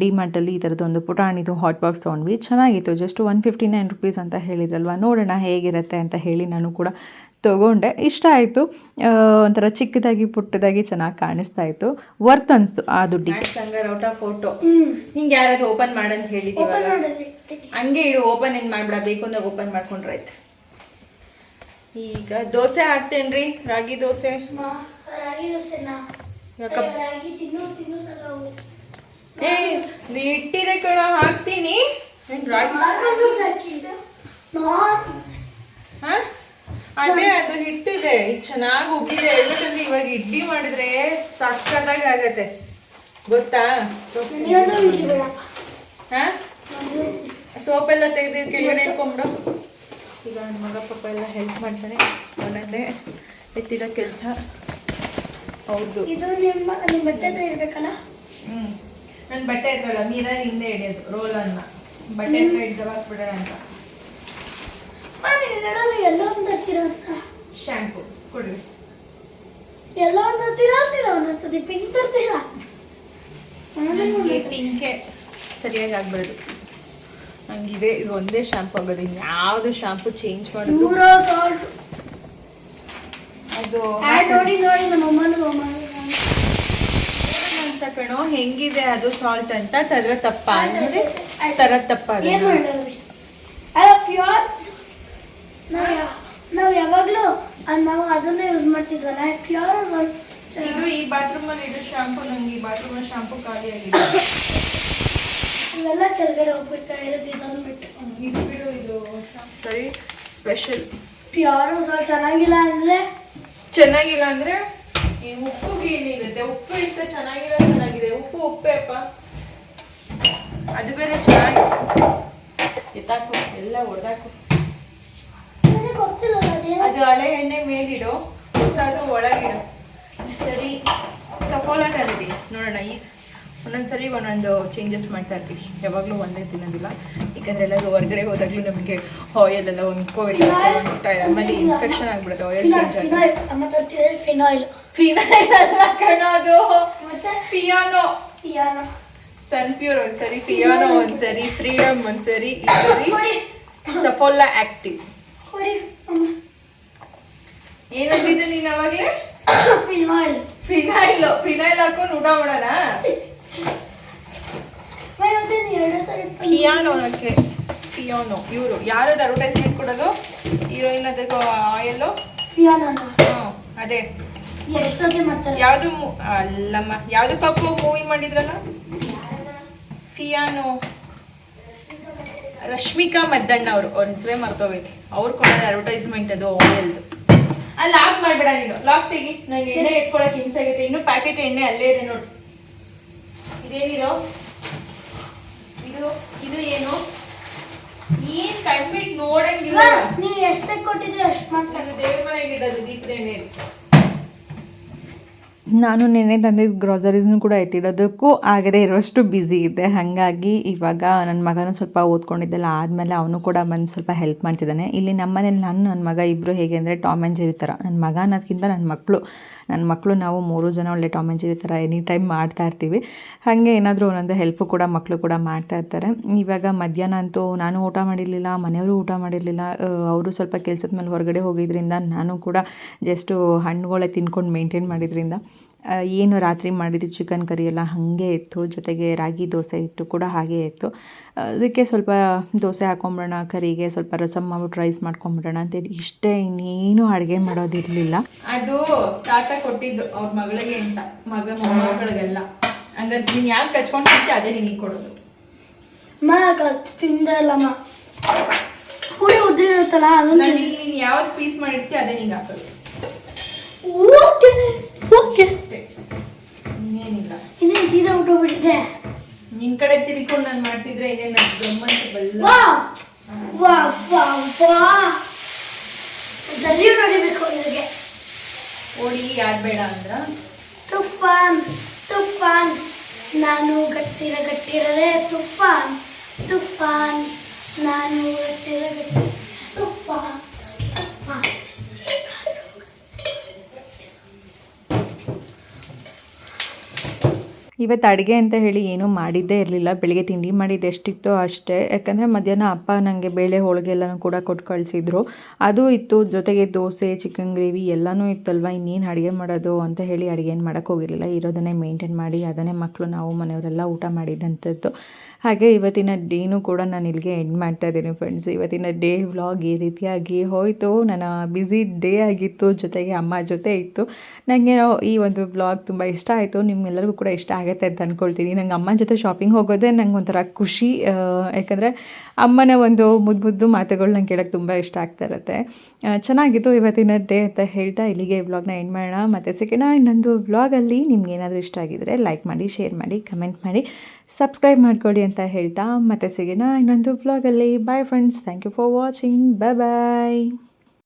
ಡಿ ಮಾರ್ಟಲ್ಲಿ ಈ ಥರದ್ದು ಒಂದು ಪುಟಾಣಿದು ಹಾಟ್ ಬಾಕ್ಸ್ ತೊಗೊಂಡ್ವಿ. ಚೆನ್ನಾಗಿತ್ತು just one fifty nine rupees ಅಂತ ಹೇಳಿದ್ರಲ್ವ? ನೋಡೋಣ ಹೇಗಿರುತ್ತೆ ಅಂತ ಹೇಳಿ ನಾನು ಕೂಡ ತೊಗೊಂಡೆ. ಇಷ್ಟ ಆಯಿತು. ಒಂಥರ ಚಿಕ್ಕದಾಗಿ ಪುಟ್ಟದಾಗಿ ಚೆನ್ನಾಗಿ ಕಾಣಿಸ್ತಾ ಇತ್ತು. ವರ್ತ್ ಅನಿಸ್ತು ಆ ದುಡ್ಡಿಗೆ. ಸಂಗರ್ ಔಟ್ ಆಫ್ ಫೋಟೋ ಹಿಂಗೆ ಯಾರಾದ್ರು ಓಪನ್ ಮಾಡಂತ ಹೇಳಿದೀವಲ್ಲ? ಹಂಗೆ ಇಡು ಓಪನ್ ಏನು ಮಾಡ್ಬಿಡ ಬೇಕು ಅಂದಾಗ ಓಪನ್ ಮಾಡ್ಕೊಂಡ್ರೆ ಆಯ್ತು. ಈಗ ದೋಸೆ ಹಾಕ್ತೇನ್ರಿ? ರಾಗಿ ದೋಸೆ? ರಾಗಿ ದೋಸೆನಾ? ಇದು ಇಟ್ಟಿದೆ ಕಣ ಹಾಕ್ತೀನಿ. ಅದೇ ಅದು ಹಿಟ್ಟಿದೆ. ಚೆನ್ನಾಗಿ ಉಬ್ಬಿದೆ. ಎಲ್ಲದಲ್ಲಿ ಇವಾಗ ಇಡ್ಲಿ ಮಾಡಿದ್ರೆ ಸಕ್ಕತ್ತಾಗಿ ಆಗತ್ತೆ. ಗೊತ್ತಾ? ಸೋಪೆಲ್ಲ ತೆಗೆದು ಕೆಳಗಡೆ ಇಟ್ಕೊಂಬಿಡು. ಈಗ ನನ್ನ ಮಗ ಪಾಪ ಎಲ್ಲ ಹೆಲ್ಪ್ ಮಾಡ್ತಾನೆ. ಒಂದೊಂದೇ ಎತ್ತಿರೋ ಕೆಲಸ. ಹೌದು. ಇದು ನಿಮ್ಮ ನಿಮ್ಮ ಬಟ್ಟೆ ಹತ್ರ ಇಡ್ಬೇಕಲ್ಲ? ಹ್ಮ್. ನನ್ನ ಬಟ್ಟೆ ಇದ್ರಲ್ಲ ಮಿರರ್ ಹಿಂದೆ ಹಿಡಿಯೋದು ರೋಲನ್ನ. ಬಟ್ಟೆ ಹತ್ರ ಇದ್ದವಾಗ ಬಿಡೋಣ ಅಂತ. ಎಲ್ಲ ಒಂದು ಹತ್ತಿರ ಅಂತ. ಶಾಂಪು ಕೊಡ್ರಿ. ಎಲ್ಲ ಒಂದು ಹತ್ತಿರ ಹತ್ತಿರ ಒಂದೊಂದು ಪಿಂಕ್ ತರ್ತೀರಾ? ಪಿಂಕೆ ಸರಿಯಾಗಿ ಆಗ್ಬಾರ್ದು. ನಂಗಿದೆ ಇದು ಒಂದೇ ಶಾಂಪು ಆಗೋದು. ಯಾವ್ದು ಶಾಂಪು ಚೇಂಜ್ ಮಾಡೋದು ನೂರ ಸಾಲ್ಟ್ ಅದು ನೋಡಿ ನೋಡಿ ನಮ್ಮ ಅಮ್ಮನ ಅಮ್ಮ. ಅಂತ ಕಣೋ ಹೆಂಗಿದೆ ಅದು ಸಾಲ್ಟ್ ಅಂತ? ತದ್ರ ತಪ್ಪ ಅಂದ್ರೆ ತರ ತಪ್ಪ. ಏನು ಅಲ್ಲ ಪ್ಯೂರ್ ನಾವು ಯಾವಾಗಲೂ ನಾವು ಅದನ್ನೇ ಯೂಸ್ ಮಾಡ್ತಿದ್ವಲ್ಲ? ಪ್ಯೂರ್ ಇದು ಈ ಬಾತ್ರೂಮ್ ಅಲ್ಲಿ ಇದು ಶಾಂಪು ನಂಗೆ ಈ ಬಾತ್ರೂಮ್ ಶಾಂಪು ಖಾಲಿ ಆಗಿದೆ. ಇವೆಲ್ಲ ಕೆಳಗಡೆ ಹೋಗ್ಬಿಟ್ಟು ಇರೋದು ಇದೊಂದು ಬಿಟ್ಟು. ಇದು ಬಿಡು ಇದು ಸರಿ ಸ್ಪೆಷಲ್ ಪ್ಯೂರ್ ಸ್ವಲ್ಪ ಚೆನ್ನಾಗಿಲ್ಲ ಅಂದರೆ ಚೆನ್ನಾಗಿಲ್ಲ ಅಂದ್ರೆ ಈ ಉಪ್ಪುಗೆ ಏನಿರುತ್ತೆ? ಉಪ್ಪು ಇಂತ ಚೆನ್ನಾಗಿಲ್ಲ ಚೆನ್ನಾಗಿದೆ. ಉಪ್ಪು, ಉಪ್ಪೇ ಅಪ್ಪ. ಅದು ಬೇರೆ ಚೆನ್ನಾಗಿ ಎತ್ತಾಕು, ಎಲ್ಲ ಅದೇನು ಅದು ಹಳೆ ಎಣ್ಣೆ ಮೇಲಿಡು ಹೊಸದು ಒಳಗಿಡು. ಸರಿ, ಸಫೋಲ ತಂದಿದ್ದೀನಿ ನೋಡೋಣ, ಈ ಸ- ಒಂದೊಂದ್ಸರಿ ಒಂದೊಂದು ಚೇಂಜಸ್ ಮಾಡ್ತಾ ಇರ್ತೀವಿ. ಯಾವಾಗಲೂ ಒಂದೇ ತಿನ್ನೋದಿಲ್ಲ. ಯಾಕಂದರೆ ಎಲ್ಲರೂ ಹೊರಗಡೆ ಹೋದಾಗಲೂ ನಮಗೆ ಆಯಿಲ್ ಎಲ್ಲ ಹೊಂದ್ಕೋಬೇಕಾಗುತ್ತೆ ಆಮೇಲೆ ಇನ್ಫೆಕ್ಷನ್ ಆಗ್ಬಿಡುತ್ತೆ ಆಯಿಲ್ ಚೇಂಜ್ ಆಗಿ. ಫಿನಾಯ್ಲ್ ಫಿನಾಯ್ಲ್ ಅಲ್ಲ ಕಣೋದು ಪಿಯಾನೋ ಯಾನ ಸನ್ ಪ್ಯೂರ್ ಒಂದ್ಸರಿ ಪಿಯಾನೋ ಒಂದ್ಸರಿ ಫ್ರೀಡಮ್ ಒಂದ್ಸರಿ ಈ ಸರಿ ಸಫೋಲ್ಲಾ ಆಕ್ಟಿವ್ ಏನಂತಿದ್ದೆ ನೀನು ಅವಾಗಲೇ? ಫಿನಾಯ್ಲ್ ಫಿನೈಲ್ ಹಾಕೊಂಡು ಊಟ ಮಾಡೋಣ? ಪಿಯಾನೋನಕ್ಕೆ ಪಿಯಾನೋ ಇವರು. ಯಾರದು ಅಡ್ವರ್ಟೈಸ್ಮೆಂಟ್ ಕೊಡೋದು? ಹೀರೋಯಿನ್ ಅದಕ್ಕೆ ಆಯಲ್ಲು ಫಿಯಾನ ಹ್ಞೂ ಅದೇ. ಯಾವುದು ಅಲ್ಲಮ್ಮ ಯಾವುದು ಪಾಪು ಮೂವಿ ಮಾಡಿದ್ರಲ್ಲ? ಫಿಯಾನೋ ರಶ್ಮಿಕಾ ಮದ್ದಣ್ಣ ಅವರು. ಅವ್ರ ಹೆಸರೇ ಮರ್ತೋಗೈತಿ. ಅವ್ರು ಕೊಡೋದು ಅಡ್ವರ್ಟೈಸ್ಮೆಂಟ್ ಅದು ಆಯಿಲ್ದು ಅಲ್ಲಿ ಲಾಕ್ ಮಾಡಬೇಡ ನೀನು. ಲಾಕ್ ತೆಗಿ. ನಂಗೆ ಎಣ್ಣೆ ಎತ್ಕೊಳಕ್ಕೆ ಹಿಂಸೆ ಆಗುತ್ತೆ ಇನ್ನು ಪ್ಯಾಕೆಟ್ ಎಣ್ಣೆ ಅಲ್ಲೇ ಇದೆ ನೋಡು ಇದೇನಿದು ಇದು ಇದು ಏನು ಏನ್ ಕಣ್ಬಿಟ್ಟು ನೋಡಂಗಿಲ್ಲ ನೀವು ಎಷ್ಟಕ್ಕೆ ಕೊಟ್ಟಿದ್ರೆ ಅಷ್ಟು ಮಾಡ್ತಾರೆ ಅದು ದೇವ್ರ ಮನೆಗೆ ನಾನು ನಿನ್ನೆ ತಂದಿದ್ದ ಗ್ರಾಸರೀಸ್ನು ಕೂಡ ಎತ್ತಿಡೋದಕ್ಕೂ ಆಗದೆ ಇರೋಷ್ಟು ಬ್ಯುಸಿ ಇದ್ದೆ ಹಾಗಾಗಿ ಇವಾಗ ನನ್ನ ಮಗನೂ ಸ್ವಲ್ಪ ಓದ್ಕೊಂಡಿದ್ದೆಲ್ಲ ಆದಮೇಲೆ ಅವನು ಕೂಡ ಬಂದು ಸ್ವಲ್ಪ ಹೆಲ್ಪ್ ಮಾಡ್ತಿದ್ದಾನೆ. ಇಲ್ಲಿ ನಮ್ಮ ಮನೇಲಿ ನಾನು ನನ್ನ ಮಗ ಇಬ್ಬರು ಹೇಗೆ ಅಂದರೆ ಟಾಮ್ ಆ್ಯಂಡ್ ಜೆರಿ ಥರ. ನನ್ನ ಮಗ ಅನ್ನೋದಕ್ಕಿಂತ ನನ್ನ ಮಕ್ಕಳು ನನ್ನ ಮಕ್ಕಳು ನಾವು ಮೂರು ಜನ ಒಳ್ಳೆ ಟಾಮ್ ಜೆರಿ ಥರ ಎನಿ ಟೈಮ್ ಮಾಡ್ತಾ ಇರ್ತೀವಿ. ಹಾಗೆ ಏನಾದರೂ ಒಂದೊಂದು ಹೆಲ್ಪ್ ಕೂಡ ಮಕ್ಕಳು ಕೂಡ ಮಾಡ್ತಾ ಇರ್ತಾರೆ. ಇವಾಗ ಮಧ್ಯಾಹ್ನ ಅಂತೂ ನಾನು ಊಟ ಮಾಡಿರಲಿಲ್ಲ, ಮನೆಯವರು ಊಟ ಮಾಡಿರಲಿಲ್ಲ ಅವರು ಸ್ವಲ್ಪ ಕೆಲಸದ ಮೇಲೆ ಹೊರಗಡೆ ಹೋಗಿದ್ದರಿಂದ ನಾನು ಕೂಡ ಜಸ್ಟು ಹಣ್ಣುಗಳೇ ತಿನ್ಕೊಂಡು ಮೇಂಟೈನ್ ಮಾಡಿದ್ರಿಂದ. ಏನು ರಾತ್ರಿ ಮಾಡಿದ್ದು ಚಿಕನ್ ಕರಿ ಎಲ್ಲ ಹಾಗೆ ಇತ್ತು ಜೊತೆಗೆ ರಾಗಿ ದೋಸೆ ಇಟ್ಟು ಕೂಡ ಹಾಗೆ ಇತ್ತು. ಅದಕ್ಕೆ ಸ್ವಲ್ಪ ದೋಸೆ ಹಾಕೊಂಬಿಡೋಣ ಕರಿಗೆ ಸ್ವಲ್ಪ ರಸಮ್ ಮಾಡ್ಬಿಟ್ಟು ರೈಸ್ ಮಾಡ್ಕೊಂಬಿಡೋಣ ಅಂತೇಳಿ. ಇಷ್ಟೇ ಇನ್ನೇನು ಅಡುಗೆ ಮಾಡೋದಿರಲಿಲ್ಲ. ಅದು ತಾತ ಕೊಟ್ಟಿದ್ದು ಅವ್ರ ಮಗಳಿಗೆ ಅಂತ ಮಗ ಮೊಮ್ಮಗಳಿಗೆಲ್ಲ ಅಂದ್ರೆ ನೀನು ಯಾಕೆ ಕಚ್ಕೊಂಡು ಹಚ್ಚಿ ಅದೇ ನಿನಗೆ ಕೊಡೋದು. ಮಗ ತಿಂದಲ್ಲಮ್ಮ ಹುಳಿ ಉದ್ರಿರುತ್ತಲ್ಲ ಅದನ್ನ ನೀನು ಯಾವ್ದು ಪೀಸ್ ಮಾಡಿರ್ತೀಯ ಅದೇ ನಿಂಗೆ ಹಾಕೋದು. ಓಕೆ ಓಕೆ ಇನ್ನೇನಿಲ್ಲ. ಇನ್ನೇನು ಸೀದಾ ಉಟ್ಟೋಗ್ಬಿಟ್ಟಿದೆ ನಿನ್ ಕಡೆ ತಿರ್ಕೊಂಡು ನಾನು ಮಾಡ್ತಿದ್ರೆ ಏನೇನು ಗಮ್ಮಂತ ಬಲ್ಲ. ವಾ ವಾ ವಾ ವಾ. ಜಲ್ಲಿಯೂ ನೋಡಿಬೇಕು ಇವ್ರಿಗೆ ಓಡಿ ಯಾರು ಬೇಡ ಅಂದ್ರ? ತುಫಾನ್ ತುಫಾನ್. ನಾನು ಗಟ್ಟಿರ ಗಟ್ಟಿರದೆ ತುಫಾನ್ ತುಫಾನ್. ನಾನು ಗಟ್ಟಿರ ಗಟ್ಟಿ ತುಫಾನ್ ತುಫಾನ್. ಇವತ್ತು ಅಡುಗೆ ಅಂತ ಹೇಳಿ ಏನೂ ಮಾಡಿದ್ದೇ ಇರಲಿಲ್ಲ. ಬೆಳಿಗ್ಗೆ ತಿಂಡಿ ಮಾಡಿದ್ದು ಎಷ್ಟಿತ್ತೋ ಅಷ್ಟೇ. ಯಾಕಂದರೆ ಮಧ್ಯಾಹ್ನ ಅಪ್ಪ ನನಗೆ ಬೇಳೆ ಹೋಳಿಗೆ ಎಲ್ಲನೂ ಕೂಡ ಕೊಟ್ಟು ಕಳಿಸಿದ್ರು. ಅದು ಇತ್ತು. ಜೊತೆಗೆ ದೋಸೆ ಚಿಕನ್ ಗ್ರೇವಿ ಎಲ್ಲನೂ ಇತ್ತಲ್ವ? ಇನ್ನೇನು ಅಡುಗೆ ಮಾಡೋದು ಅಂತ ಹೇಳಿ ಅಡುಗೆ ಏನು ಮಾಡೋಕ್ಕೋಗಿರಲಿಲ್ಲ ಇರೋದನ್ನೇ ಮೇಂಟೈನ್ ಮಾಡಿ, ಅದನ್ನೇ ಮಕ್ಕಳು ನಾವು ಮನೆಯವರೆಲ್ಲ ಊಟ ಮಾಡಿದಂಥದ್ದು. ಹಾಗೆ ಇವತ್ತಿನ ಡೇನೂ ಕೂಡ ನಾನು ಇಲ್ಲಿಗೆ ಎಂಡ್ ಮಾಡ್ತಾ ಇದ್ದೀನಿ ಫ್ರೆಂಡ್ಸ್ ಇವತ್ತಿನ ಡೇ ವ್ಲಾಗ್ ಈ ರೀತಿಯಾಗಿ ಹೋಯಿತು. ನನ್ನ ಬ್ಯುಸಿ ಡೇ ಆಗಿತ್ತು, ಜೊತೆಗೆ ಅಮ್ಮ ಜೊತೆ ಇತ್ತು. ನನಗೆ ಈ ಒಂದು ವ್ಲಾಗ್ ತುಂಬ ಇಷ್ಟ ಆಯಿತು. ನಿಮ್ಮೆಲ್ಲರಿಗೂ ಕೂಡ ಇಷ್ಟ ಆಗುತ್ತೆ ಅಂತ ಅಂದ್ಕೊಳ್ತೀನಿ ನಂಗೆ ಅಮ್ಮನ ಜೊತೆ ಶಾಪಿಂಗ್ ಹೋಗೋದೇ ನಂಗೆ ಒಂಥರ ಖುಷಿ ಯಾಕಂದರೆ ಅಮ್ಮನ ಒಂದು ಮುದ್ದು ಮುದ್ದು ಮಾತುಗಳು ನಂಗೆ ಕೇಳೋಕ್ಕೆ ತುಂಬ ಇಷ್ಟ ಆಗ್ತಾ ಇರುತ್ತೆ. ಚೆನ್ನಾಗಿತ್ತು ಇವತ್ತಿನ ಡೇ ಅಂತ ಹೇಳ್ತಾ ಇಲ್ಲಿಗೆ ವ್ಲಾಗ್ನ ಎಂಡ್ ಮಾಡೋಣ. ಮತ್ತು ಸೆಕೆಂಡ್ ಇನ್ನೊಂದು ವ್ಲಾಗಲ್ಲಿ ನಿಮ್ಗೆ ಏನಾದರೂ ಇಷ್ಟ ಆಗಿದ್ದರೆ ಲೈಕ್ ಮಾಡಿ ಶೇರ್ ಮಾಡಿ ಕಮೆಂಟ್ ಮಾಡಿ. ಸಬ್ಸ್ಕ್ರೈಬ್ ಮಾಡ್ಕೊಳ್ಳಿ ಅಂತ ಹೇಳ್ತಾ ಮತ್ತೆ ಸಿಗೋಣ ಇನ್ನೊಂದು ವ್ಲಾಗಲ್ಲಿ bye friends thank you for watching bye bye